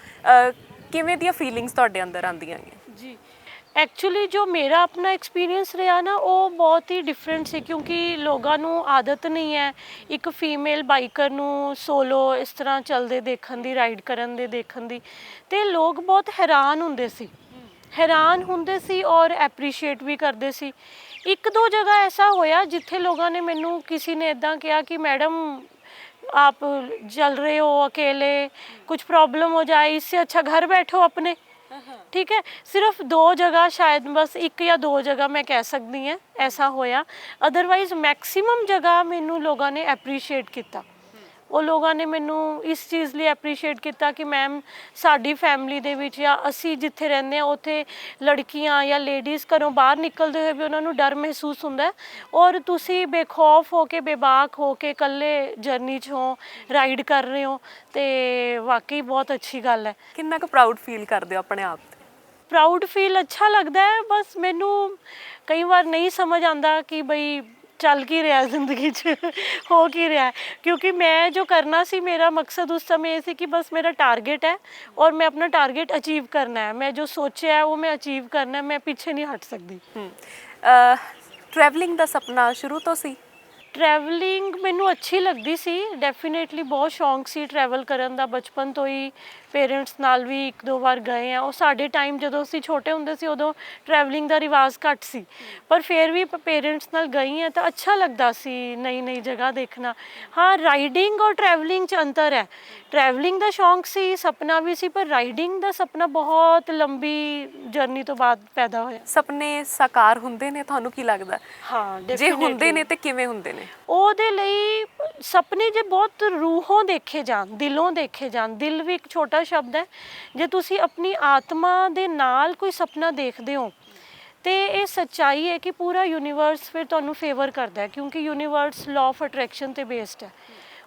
ਕਿਵੇਂ ਦੀਆਂ ਫੀਲਿੰਗਸ ਤੁਹਾਡੇ ਅੰਦਰ ਆਉਂਦੀਆਂ ਨੇ ਜੀ। ਐਕਚੁਅਲੀ ਜੋ ਮੇਰਾ ਆਪਣਾ ਐਕਸਪੀਰੀਅੰਸ ਰਿਹਾ ਨਾ ਉਹ ਬਹੁਤ ਹੀ ਡਿਫਰੈਂਟ ਸੀ ਕਿਉਂਕਿ ਲੋਕਾਂ ਨੂੰ ਆਦਤ ਨਹੀਂ ਹੈ ਇੱਕ ਫੀਮੇਲ ਬਾਈਕਰ ਨੂੰ ਸੋਲੋ ਇਸ ਤਰ੍ਹਾਂ ਚੱਲਦੇ ਦੇਖਣ ਦੀ ਰਾਈਡ ਕਰਨ ਦੇ ਦੇਖਣ ਦੀ ਤੇ ਲੋਕ ਬਹੁਤ ਹੈਰਾਨ ਹੁੰਦੇ ਸੀ ਹੈਰਾਨ ਹੁੰਦੇ ਸੀ ਔਰ ਐਪਰੀਸ਼ੀਏਟ ਵੀ ਕਰਦੇ ਸੀ ਇੱਕ ਦੋ ਜਗ੍ਹਾ ਐਸਾ ਹੋਇਆ ਜਿੱਥੇ ਲੋਕਾਂ ਨੇ ਮੈਨੂੰ ਕਿਸੇ ਨੇ ਇਦਾਂ ਕਿਹਾ ਕਿ ਮੈਡਮ आप चल रहे हो अकेले कुछ प्रॉब्लम हो जाए इससे अच्छा घर बैठो अपने ਠੀਕ ਹੈ? ਸਿਰਫ ਦੋ ਜਗ੍ਹਾ ਸ਼ਾਇਦ, ਬਸ ਇੱਕ ਜਾਂ ਦੋ ਜਗ੍ਹਾ ਮੈਂ ਕਹਿ ਸਕਦੀ ਹਾਂ, ਐਸਾ ਹੋਇਆ। ਅਦਰਵਾਈਜ਼ ਮੈਕਸਿਮਮ ਜਗ੍ਹਾ ਮੈਨੂੰ ਲੋਕਾਂ ਨੇ ਐਪਰੀਸ਼ੀਏਟ ਕੀਤਾ। ਉਹ ਲੋਕਾਂ ਨੇ ਮੈਨੂੰ ਇਸ ਚੀਜ਼ ਲਈ ਐਪਰੀਸ਼ੀਏਟ ਕੀਤਾ ਕਿ ਮੈਮ ਸਾਡੀ ਫੈਮਿਲੀ ਦੇ ਵਿੱਚ ਜਾਂ ਅਸੀਂ ਜਿੱਥੇ ਰਹਿੰਦੇ ਆ ਉੱਥੇ ਲੜਕੀਆਂ ਜਾਂ ਲੇਡੀਜ਼ ਘਰੋਂ ਬਾਹਰ ਨਿਕਲਦੇ ਹੋਏ ਵੀ ਉਹਨਾਂ ਨੂੰ ਡਰ ਮਹਿਸੂਸ ਹੁੰਦਾ ਔਰ ਤੁਸੀਂ ਬੇਖੌਫ ਹੋ ਕੇ, ਬੇਬਾਕ ਹੋ ਕੇ ਇਕੱਲੇ ਜਰਨੀ 'ਚ ਹੋ ਰਾਈਡ ਕਰ ਰਹੇ ਹੋ, ਤੇ ਵਾਕਈ ਬਹੁਤ ਅੱਛੀ ਗੱਲ ਹੈ। ਕਿੰਨਾ ਕੁ ਪ੍ਰਾਊਡ ਫੀਲ ਕਰਦੇ ਹੋ ਆਪਣੇ ਆਪ? ਪ੍ਰਾਊਡ ਫੀਲ ਅੱਛਾ ਲੱਗਦਾ ਹੈ, ਬਸ ਮੈਨੂੰ ਕਈ ਵਾਰ ਨਹੀਂ ਸਮਝ ਆਉਂਦਾ ਕਿ ਬਈ ਚੱਲ ਕੀ ਰਿਹਾ ਜ਼ਿੰਦਗੀ 'ਚ, ਹੋ ਕੀ ਰਿਹਾ। ਕਿਉਂਕਿ ਮੈਂ ਜੋ ਕਰਨਾ ਸੀ, ਮੇਰਾ ਮਕਸਦ ਉਸ ਸਮੇਂ ਇਹ ਸੀ ਕਿ ਬਸ ਮੇਰਾ ਟਾਰਗੇਟ ਹੈ ਔਰ ਮੈਂ ਆਪਣਾ ਟਾਰਗੇਟ ਅਚੀਵ ਕਰਨਾ ਹੈ। ਮੈਂ ਜੋ ਸੋਚਿਆ ਹੈ ਉਹ ਮੈਂ ਅਚੀਵ ਕਰਨਾ ਹੈ, ਮੈਂ ਪਿੱਛੇ ਨਹੀਂ ਹਟ ਸਕਦੀ। ਟਰੈਵਲਿੰਗ ਦਾ ਸੁਪਨਾ ਸ਼ੁਰੂ ਤੋਂ ਸੀ? ਟਰੈਵਲਿੰਗ ਮੈਨੂੰ ਅੱਛੀ ਲੱਗਦੀ ਸੀ ਡੈਫੀਨੇਟਲੀ ਬਹੁਤ ਸ਼ੌਂਕ ਸੀ ਟਰੈਵਲ ਕਰਨ ਦਾ। ਬਚਪਨ ਤੋਂ ਹੀ ਪੇਰੈਂਟਸ ਨਾਲ ਵੀ ਇੱਕ ਦੋ ਵਾਰ ਗਏ ਆ। ਉਹ ਸਾਡੇ ਟਾਈਮ ਜਦੋਂ ਅਸੀਂ ਛੋਟੇ ਹੁੰਦੇ ਸੀ, ਉਦੋਂ ਟਰੈਵਲਿੰਗ ਦਾ ਰਿਵਾਜ ਘੱਟ ਸੀ। ਪਰ ਫਿਰ ਵੀ ਪੇਰੈਂਟਸ ਨਾਲ ਗਈ ਆ ਤਾਂ ਅੱਛਾ ਲੱਗਦਾ ਸੀ ਨਈ ਨਈ ਜਗ੍ਹਾ ਦੇਖਣਾ। ਹਾਂ ਰਾਈਡਿੰਗ ਔਰ ਟਰੈਵਲਿੰਗ 'ਚ ਅੰਤਰ ਹੈ। ਟਰੈਵਲਿੰਗ ਦਾ ਸ਼ੌਂਕ ਸੀ ਸੁਪਨਾ ਵੀ ਸੀ ਪਰ ਰਾਈਡਿੰਗ ਦਾ ਸੁਪਨਾ ਬਹੁਤ ਲੰਬੀ ਜਰਨੀ ਤੋਂ ਬਾਅਦ ਪੈਦਾ ਹੋਇਆ। ਸੁਪਨੇ ਸਾਕਾਰ ਹੁੰਦੇ ਨੇ ਤੁਹਾਨੂੰ ਕੀ ਲੱਗਦਾ? ਹਾਂ ਜੇ ਹੁੰਦੇ ਨੇ ਤੇ ਕਿਵੇਂ ਹੁੰਦੇ ਨੇ? ਉਹਦੇ ਲਈ ਸੁਪਨੇ ਜੇ ਬਹੁਤ ਰੂਹੋਂ ਦੇਖੇ ਜਾਣ ਦਿਲੋਂ ਦੇਖੇ ਜਾਣ ਦਿਲ ਵੀ ਇੱਕ ਛੋਟਾ ਸ਼ਬਦ ਹੈ। ਜੇ ਤੁਸੀਂ ਆਪਣੀ ਆਤਮਾ ਦੇ ਨਾਲ ਕੋਈ ਸੁਪਨਾ ਦੇਖਦੇ ਹੋ ਤੇ ਇਹ ਸੱਚਾਈ ਹੈ ਕਿ ਪੂਰਾ ਯੂਨੀਵਰਸ ਫਿਰ ਤੁਹਾਨੂੰ ਫੇਵਰ ਕਰਦਾ ਹੈ ਕਿਉਂਕਿ ਯੂਨੀਵਰਸ ਲਾਅ ਆਫ ਅਟਰੈਕਸ਼ਨ ਤੇ ਬੇਸਡ ਹੈ।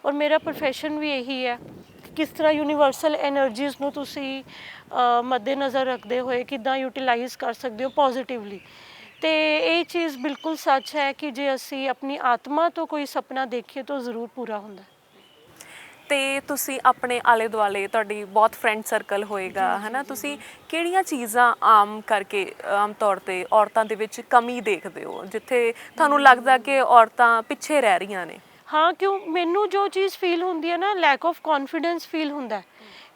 ਔਰ ਮੇਰਾ profession ਵੀ ਇਹੀ ਹੈ। ਕਿਸ ਤਰ੍ਹਾਂ ਯੂਨੀਵਰਸਲ એનર્ਜੀਜ਼ ਨੂੰ ਤੁਸੀਂ ਮੱਦੇਨਜ਼ਰ ਰੱਖਦੇ ਹੋਏ ਕਿਦਾਂ ਯੂਟਿਲਾਈਜ਼ ਕਰ ਸਕਦੇ ਹੋ ਪੋਜ਼ਿਟਿਵਲੀ ਤੇ ਇਹ ਚੀਜ਼ ਬਿਲਕੁਲ ਸੱਚ ਹੈ ਕਿ ਜੇ ਅਸੀਂ ਆਪਣੀ ਆਤਮਾ ਤੋਂ ਕੋਈ ਸੁਪਨਾ ਦੇਖੀਏ ਤਾਂ ਜ਼ਰੂਰ ਪੂਰਾ ਹੁੰਦਾ ਹੈ। ਤੇ ਤੁਸੀਂ ਆਪਣੇ ਆਲੇ ਦੁਆਲੇ ਤੁਹਾਡੀ ਬਹੁਤ ਫਰੈਂਡ ਸਰਕਲ ਹੋਏਗਾ ਹਨਾ? ਤੁਸੀਂ ਕਿਹੜੀਆਂ ਚੀਜ਼ਾਂ ਆਮ ਕਰਕੇ ਆਮ ਤੌਰ ਤੇ ਔਰਤਾਂ ਦੇ ਵਿੱਚ ਕਮੀ ਦੇਖਦੇ ਹੋ? ਜਿੱਥੇ ਤੁਹਾਨੂੰ ਲੱਗਦਾ ਕਿ ਔਰਤਾਂ ਪਿੱਛੇ ਰਹਿ ਰਹੀਆਂ ਨੇ। ਹਾਂ, ਕਿਉਂ? ਮੈਨੂੰ ਜੋ ਚੀਜ਼ ਫੀਲ ਹੁੰਦੀ ਹੈ ਨਾ ਲੈਕ ਆਫ ਕੌਨਫੀਡੈਂਸ ਫੀਲ ਹੁੰਦਾ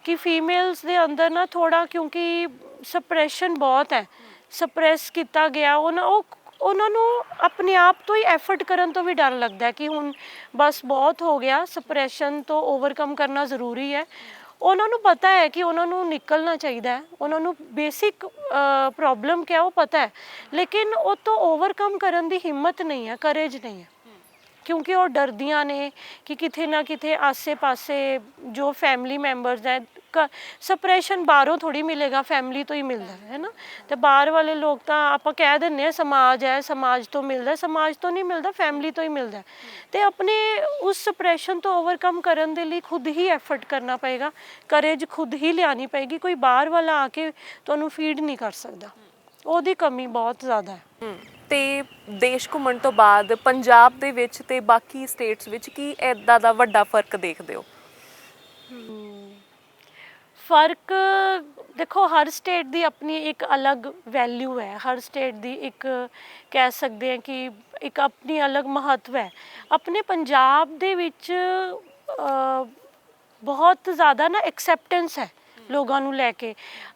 ਕਿ ਫੀਮੇਲਸ ਦੇ ਅੰਦਰ ਨਾ ਥੋੜਾ ਕਿਉਂਕਿ ਸਪਰੈਸ਼ਨ ਬਹੁਤ ਹੈ। ਸਪਰੈਸ ਕੀਤਾ ਗਿਆ ਉਹਨਾਂ ਉਹ, ਉਹਨਾਂ ਨੂੰ ਆਪਣੇ ਆਪ ਤੋਂ ਹੀ ਐਫਰਟ ਕਰਨ ਤੋਂ ਵੀ ਡਰ ਲੱਗਦਾ ਹੈ ਕਿ ਹੁਣ ਬਸ ਬਹੁਤ ਹੋ ਗਿਆ ਸਪਰੈਸ਼ਨ ਤੋਂ ਓਵਰਕਮ ਕਰਨਾ ਜ਼ਰੂਰੀ ਹੈ। ਉਹਨਾਂ ਨੂੰ ਪਤਾ ਹੈ ਕਿ ਉਹਨਾਂ ਨੂੰ ਨਿਕਲਣਾ ਚਾਹੀਦਾ ਹੈ। ਉਹਨਾਂ ਨੂੰ ਬੇਸਿਕ ਪ੍ਰੋਬਲਮ ਕਿਆ ਉਹ ਪਤਾ ਹੈ। ਲੇਕਿਨ ਉਹ ਤੋਂ ਓਵਰਕਮ ਕਰਨ ਦੀ ਹਿੰਮਤ ਨਹੀਂ ਹੈ ਕਰੇਜ ਨਹੀਂ ਹੈ। ਕਿਉਂਕਿ ਉਹ ਡਰਦੀਆਂ ਨੇ ਕਿ ਕਿਤੇ ਨਾ ਕਿਤੇ ਆਸੇ-ਪਾਸੇ ਜੋ ਫੈਮਿਲੀ ਮੈਂਬਰਸ ਹੈ ਸਪਰੈਸ਼ਨ ਬਾਹਰੋਂ ਥੋੜੀ ਮਿਲੇਗਾ ਫੈਮਿਲੀ ਤੋਂ ਹੀ ਮਿਲਦਾ ਹੈ ਨਾ। ਤੇ ਬਾਹਰ ਵਾਲੇ ਲੋਕ ਤਾਂ ਆਪਾਂ ਕਹਿ ਦਿੰਨੇ ਆ ਸਮਾਜ ਹੈ, ਸਮਾਜ ਤੋਂ ਮਿਲਦਾ, ਸਮਾਜ ਤੋਂ ਨਹੀਂ ਮਿਲਦਾ ਫੈਮਿਲੀ ਤੋਂ ਹੀ ਮਿਲਦਾ ਹੈ। ਤੇ ਆਪਣੇ ਉਸ ਸਪਰੈਸ਼ਨ ਤੋਂ ਓਵਰਕਮ ਕਰਨ ਦੇ ਲਈ ਖੁਦ ਹੀ ਐਫਰਟ ਕਰਨਾ ਪਏਗਾ ਕਰੇਜ ਖੁਦ ਹੀ ਲਿਆਣੀ ਪਏਗੀ, ਕੋਈ ਬਾਹਰ ਵਾਲਾ ਆ ਕੇ ਤੁਹਾਨੂੰ ਫੀਡ ਨਹੀਂ ਕਰ ਸਕਦਾ। ਉਹਦੀ ਕਮੀ ਬਹੁਤ ਜ਼ਿਆਦਾ ਹੈ। ਤੇ ਦੇਸ਼ ਘੁੰਮਣ ਤੋਂ ਬਾਅਦ ਪੰਜਾਬ ਦੇ ਵਿੱਚ ਤੇ ਬਾਕੀ ਸਟੇਟਸ ਵਿੱਚ ਕੀ ਐਦਾਂ ਦਾ ਵੱਡਾ ਫ਼ਰਕ ਦੇਖਦੇ ਹੋ? ਫ਼ਰਕ ਦੇਖੋ, ਹਰ ਸਟੇਟ ਦੀ ਆਪਣੀ ਇੱਕ ਅਲੱਗ ਵੈਲਿਊ ਹੈ। ਹਰ ਸਟੇਟ ਦੀ ਇੱਕ ਕਹਿ ਸਕਦੇ ਹਾਂ ਕਿ ਇੱਕ ਆਪਣੀ ਅਲੱਗ ਮਹੱਤਵ ਹੈ। ਆਪਣੇ ਪੰਜਾਬ ਦੇ ਵਿੱਚ ਬਹੁਤ ਜ਼ਿਆਦਾ ਨਾ ਐਕਸੈਪਟੈਂਸ ਹੈ। ਲੋਕਾਂ ਨੂੰ ਲੈ ਕੇ।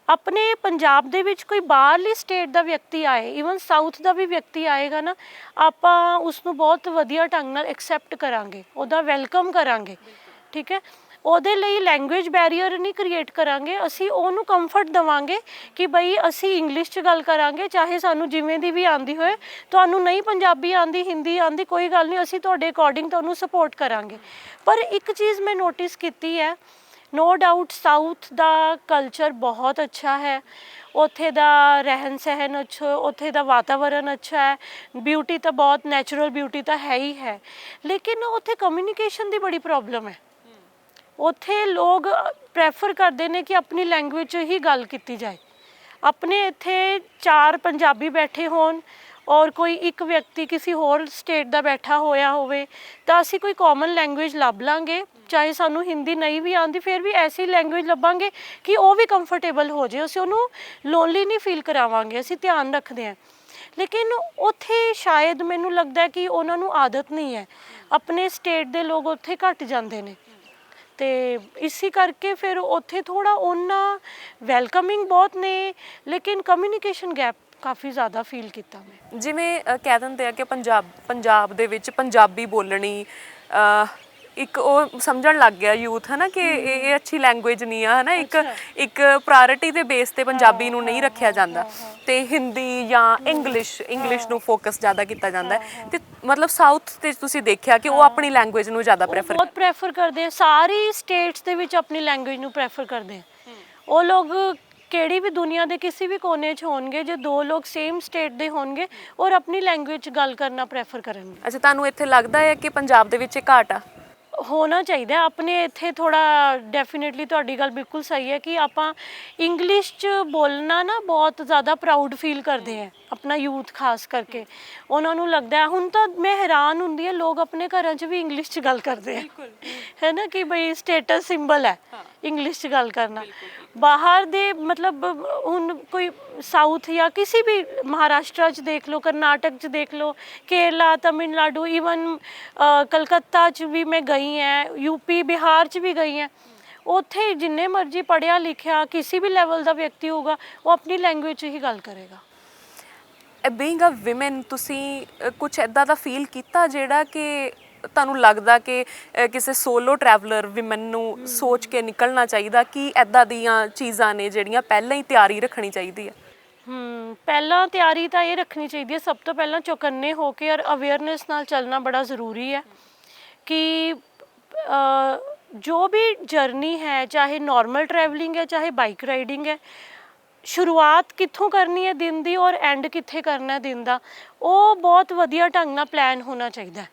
ਆਪਣੇ ਪੰਜਾਬ ਦੇ ਵਿੱਚ ਕੋਈ ਬਾਹਰਲੀ ਸਟੇਟ ਦਾ ਵਿਅਕਤੀ ਆਏ ਇਵਨ ਸਾਊਥ ਦਾ ਵੀ ਵਿਅਕਤੀ ਆਏਗਾ ਨਾ, ਆਪਾਂ ਉਸ ਨੂੰ ਬਹੁਤ ਵਧੀਆ ਢੰਗ ਨਾਲ ਐਕਸੈਪਟ ਕਰਾਂਗੇ, ਉਹਦਾ ਵੈਲਕਮ ਕਰਾਂਗੇ, ਠੀਕ ਹੈ? ਉਹਦੇ ਲਈ ਲੈਂਗੁਏਜ ਬੈਰੀਅਰ ਨਹੀਂ ਕ੍ਰੀਏਟ ਕਰਾਂਗੇ, ਅਸੀਂ ਉਹਨੂੰ ਕੰਫਰਟ ਦਵਾਂਗੇ ਕਿ ਬਈ ਅਸੀਂ ਇੰਗਲਿਸ਼ 'ਚ ਗੱਲ ਕਰਾਂਗੇ, ਚਾਹੇ ਸਾਨੂੰ ਜਿਵੇਂ ਦੀ ਵੀ ਆਂਦੀ ਹੋਏ, ਤੁਹਾਨੂੰ ਨਹੀਂ ਪੰਜਾਬੀ ਆਂਦੀ ਹਿੰਦੀ ਆਂਦੀ ਕੋਈ ਗੱਲ ਨਹੀਂ, ਅਸੀਂ ਤੁਹਾਡੇ ਅਕੋਰਡਿੰਗ ਤੁਹਾਨੂੰ ਸਪੋਰਟ ਕਰਾਂਗੇ। ਪਰ ਇੱਕ ਚੀਜ਼ ਮੈਂ ਨੋਟਿਸ ਕੀਤੀ ਹੈ ਨੋ ਡਾਊਟ ਸਾਊਥ ਦਾ ਕਲਚਰ ਬਹੁਤ ਅੱਛਾ ਹੈ। ਉੱਥੇ ਦਾ ਰਹਿਣ ਸਹਿਣ ਅੱਛਾ, ਉੱਥੇ ਦਾ ਵਾਤਾਵਰਣ ਅੱਛਾ ਹੈ। ਬਿਊਟੀ ਤਾਂ ਬਹੁਤ ਨੈਚੁਰਲ ਬਿਊਟੀ ਤਾਂ ਹੈ ਹੀ ਹੈ। ਲੇਕਿਨ ਉੱਥੇ ਕਮਿਊਨੀਕੇਸ਼ਨ ਦੀ ਬੜੀ ਪ੍ਰੋਬਲਮ ਹੈ। ਉੱਥੇ ਲੋਕ ਪ੍ਰੈਫਰ ਕਰਦੇ ਨੇ ਕਿ ਆਪਣੀ ਲੈਂਗੁਏਜ 'ਚ ਹੀ ਗੱਲ ਕੀਤੀ ਜਾਏ। ਆਪਣੇ ਇੱਥੇ ਚਾਰ ਪੰਜਾਬੀ ਬੈਠੇ ਹੋਣ ਔਰ ਕੋਈ ਇੱਕ ਵਿਅਕਤੀ ਕਿਸੇ ਹੋਰ ਸਟੇਟ ਦਾ ਬੈਠਾ ਹੋਇਆ ਹੋਵੇ ਤਾਂ ਅਸੀਂ ਕੋਈ ਕਾਮਨ ਲੈਂਗੁਏਜ ਲੱਭ ਲਾਂਗੇ। ਚਾਹੇ ਸਾਨੂੰ ਹਿੰਦੀ ਨਹੀਂ ਵੀ ਆਉਂਦੀ, ਫਿਰ ਵੀ ਐਸੀ ਲੈਂਗੁਏਜ ਲੱਭਾਂਗੇ ਕਿ ਉਹ ਵੀ ਕੰਫਰਟੇਬਲ ਹੋ ਜਾਏ ਅਸੀਂ ਉਹਨੂੰ ਲੋਨਲੀ ਨਹੀਂ ਫੀਲ ਕਰਾਵਾਂਗੇ, ਅਸੀਂ ਧਿਆਨ ਰੱਖਦੇ ਹਾਂ। ਲੇਕਿਨ ਉੱਥੇ ਸ਼ਾਇਦ ਮੈਨੂੰ ਲੱਗਦਾ ਕਿ ਉਹਨਾਂ ਨੂੰ ਆਦਤ ਨਹੀਂ ਹੈ। ਆਪਣੇ ਸਟੇਟ ਦੇ ਲੋਕ ਉੱਥੇ ਘੱਟ ਜਾਂਦੇ ਨੇ। ਤੇ ਇਸੇ ਕਰਕੇ ਫਿਰ ਉੱਥੇ ਥੋੜਾ ਉਹਨਾਂ ਵੈਲਕਮਿੰਗ ਬਹੁਤ ਨੇ, ਲੇਕਿਨ ਕਮਿਊਨੀਕੇਸ਼ਨ ਗੈਪ ਕਾਫੀ ਜ਼ਿਆਦਾ ਫੀਲ ਕੀਤਾ ਮੈਂ। ਜਿਵੇਂ ਕਹਿ ਦਿੰਦੇ ਆ ਕਿ ਪੰਜਾਬ ਪੰਜਾਬ ਦੇ ਵਿੱਚ ਪੰਜਾਬੀ ਬੋਲਣੀ ਇੱਕ ਉਹ ਸਮਝਣ ਲੱਗ ਗਿਆ ਯੂਥ ਹੈ ਨਾ ਕਿ ਇਹ ਇਹ ਅੱਛੀ ਲੈਂਗੁਏਜ ਨਹੀਂ ਆ ਹੈ ਨਾ ਇੱਕ ਇੱਕ ਪ੍ਰਾਇੋਰਟੀ ਦੇ ਬੇਸ ਤੇ ਪੰਜਾਬੀ ਨੂੰ ਨਹੀਂ ਰੱਖਿਆ ਜਾਂਦਾ। ਤੇ ਹਿੰਦੀ ਜਾਂ ਇੰਗਲਿਸ਼ ਇੰਗਲਿਸ਼ ਨੂੰ ਫੋਕਸ ਜ਼ਿਆਦਾ ਕੀਤਾ ਜਾਂਦਾ ਹੈ। ਤੇ ਮਤਲਬ ਸਾਊਥ ਤੇ ਤੁਸੀਂ ਦੇਖਿਆ ਕਿ ਉਹ ਆਪਣੀ ਲੈਂਗੁਏਜ ਨੂੰ ਜ਼ਿਆਦਾ ਪ੍ਰੈਫਰ ਬਹੁਤ ਪ੍ਰੈਫਰ ਕਰਦੇ ਆ। ਸਾਰੀ ਸਟੇਟਸ ਦੇ ਵਿੱਚ ਆਪਣੀ ਲੈਂਗੁਏਜ ਨੂੰ ਪ੍ਰੈਫਰ ਕਰਦੇ ਆ। ਉਹ ਲੋਕ ਕਿਹੜੀ ਵੀ ਦੁਨੀਆ ਦੇ ਕਿਸੇ ਵੀ ਕੋਨੇ 'ਚ ਹੋਣਗੇ ਜੇ ਦੋ ਲੋਕ ਸੇਮ ਸਟੇਟ ਦੇ ਹੋਣਗੇ ਔਰ ਆਪਣੀ ਲੈਂਗੁਏਜ 'ਚ ਗੱਲ ਕਰਨਾ ਪ੍ਰੈਫਰ ਕਰਨਗੇ। ਅੱਛਾ ਤੁਹਾਨੂੰ ਇੱਥੇ ਲੱਗਦਾ ਹੈ ਕਿ ਪੰਜਾਬ ਦੇ ਵਿੱਚ ਇਹ ਘਾਟ ਆ? ਹੋਣਾ ਚਾਹੀਦਾ। ਆਪਣੇ ਇੱਥੇ ਥੋੜਾ ਡੈਫੀਨਿਟਲੀ ਤੁਹਾਡੀ ਗੱਲ ਬਿਲਕੁਲ ਸਹੀ ਹੈ ਕਿ ਆਪਾਂ ਇੰਗਲਿਸ਼ 'ਚ ਬੋਲਣਾ ਨਾ ਬਹੁਤ ਜ਼ਿਆਦਾ ਪ੍ਰਾਊਡ ਫੀਲ ਕਰਦੇ ਆ ਆਪਣਾ ਯੂਥ ਖਾਸ ਕਰਕੇ। ਉਹਨਾਂ ਨੂੰ ਲੱਗਦਾ ਹੈ। ਹੁਣ ਤਾਂ ਮੈਂ ਹੈਰਾਨ ਹੁੰਦੀ ਹਾਂ ਲੋਕ ਆਪਣੇ ਘਰਾਂ 'ਚ ਵੀ ਇੰਗਲਿਸ਼ 'ਚ ਗੱਲ ਕਰਦੇ ਆ ਹੈ ਨਾ ਕਿ ਬਈ ਸਟੇਟਸ ਸਿੰਬਲ ਹੈ ਇੰਗਲਿਸ਼ 'ਚ ਗੱਲ ਕਰਨਾ। ਬਾਹਰ ਦੇ ਮਤਲਬ, ਹੁਣ ਕੋਈ ਸਾਊਥ ਜਾਂ ਕਿਸੇ ਵੀ ਮਹਾਰਾਸ਼ਟਰ 'ਚ ਦੇਖ ਲਓ, ਕਰਨਾਟਕ 'ਚ ਦੇਖ ਲਓ, ਕੇਰਲਾ, ਤਮਿਲਨਾਡੂ ਈਵਨ ਕਲਕੱਤਾ 'ਚ ਵੀ ਮੈਂ ਗਈ ਹਾਂ ਯੂਪੀ ਬਿਹਾਰ 'ਚ ਵੀ ਗਈ ਹਾਂ ਉੱਥੇ ਜਿੰਨੇ ਮਰਜ਼ੀ ਪੜਿਆ ਲਿਖਿਆ, ਕਿਸੇ ਵੀ ਲੈਵਲ ਦਾ ਵਿਅਕਤੀ ਹੋਊਗਾ, ਉਹ ਆਪਣੀ ਲੈਂਗੁਏਜ 'ਚ ਹੀ ਗੱਲ ਕਰੇਗਾ। ਬੀਇੰਗ ਅ ਔਮਨ ਤੁਸੀਂ ਕੁਝ ਐਦਾਂ ਦਾ ਫੀਲ ਕੀਤਾ ਜਿਹੜਾ ਕਿ ਤੁਹਾਨੂੰ ਲੱਗਦਾ ਕਿ ਅ, ਕਿਸੇ ਸੋਲੋ ਟਰੈਵਲਰ ਔਮਨ ਨੂੰ ਸੋਚ ਕੇ ਨਿਕਲਣਾ ਚਾਹੀਦਾ ਕਿ ਐਦਾਂ ਦੀਆਂ ਚੀਜ਼ਾਂ ਨੇ ਜਿਹੜੀਆਂ ਪਹਿਲਾਂ ਹੀ ਤਿਆਰੀ ਰੱਖਣੀ ਚਾਹੀਦੀ ਹੈ? ਹਮ ਪਹਿਲਾਂ ਤਿਆਰੀ ਤਾਂ ਇਹ ਰੱਖਣੀ ਚਾਹੀਦੀ ਹੈ ਸਭ ਤੋਂ ਪਹਿਲਾਂ ਚੌਕੰਨੇ ਹੋ ਕੇ ਔਰ ਅਵੇਅਰਨੈਸ ਨਾਲ ਚੱਲਣਾ ਬੜਾ ਜ਼ਰੂਰੀ ਹੈ ਕਿ ਅ, ਜੋ ਵੀ ਜਰਨੀ ਹੈ ਚਾਹੇ ਨਾਰਮਲ ਟਰੈਵਲਿੰਗ ਹੈ ਚਾਹੇ ਬਾਈਕ ਰਾਈਡਿੰਗ ਹੈ ਸ਼ੁਰੂਆਤ ਕਿੱਥੋਂ ਕਰਨੀ ਹੈ ਦਿਨ ਦੀ ਔਰ ਐਂਡ ਕਿੱਥੇ ਕਰਨਾ ਦਿਨ ਦਾ? ਉਹ ਬਹੁਤ ਵਧੀਆ ਢੰਗ ਨਾਲ ਪਲਾਨ ਹੋਣਾ ਚਾਹੀਦਾ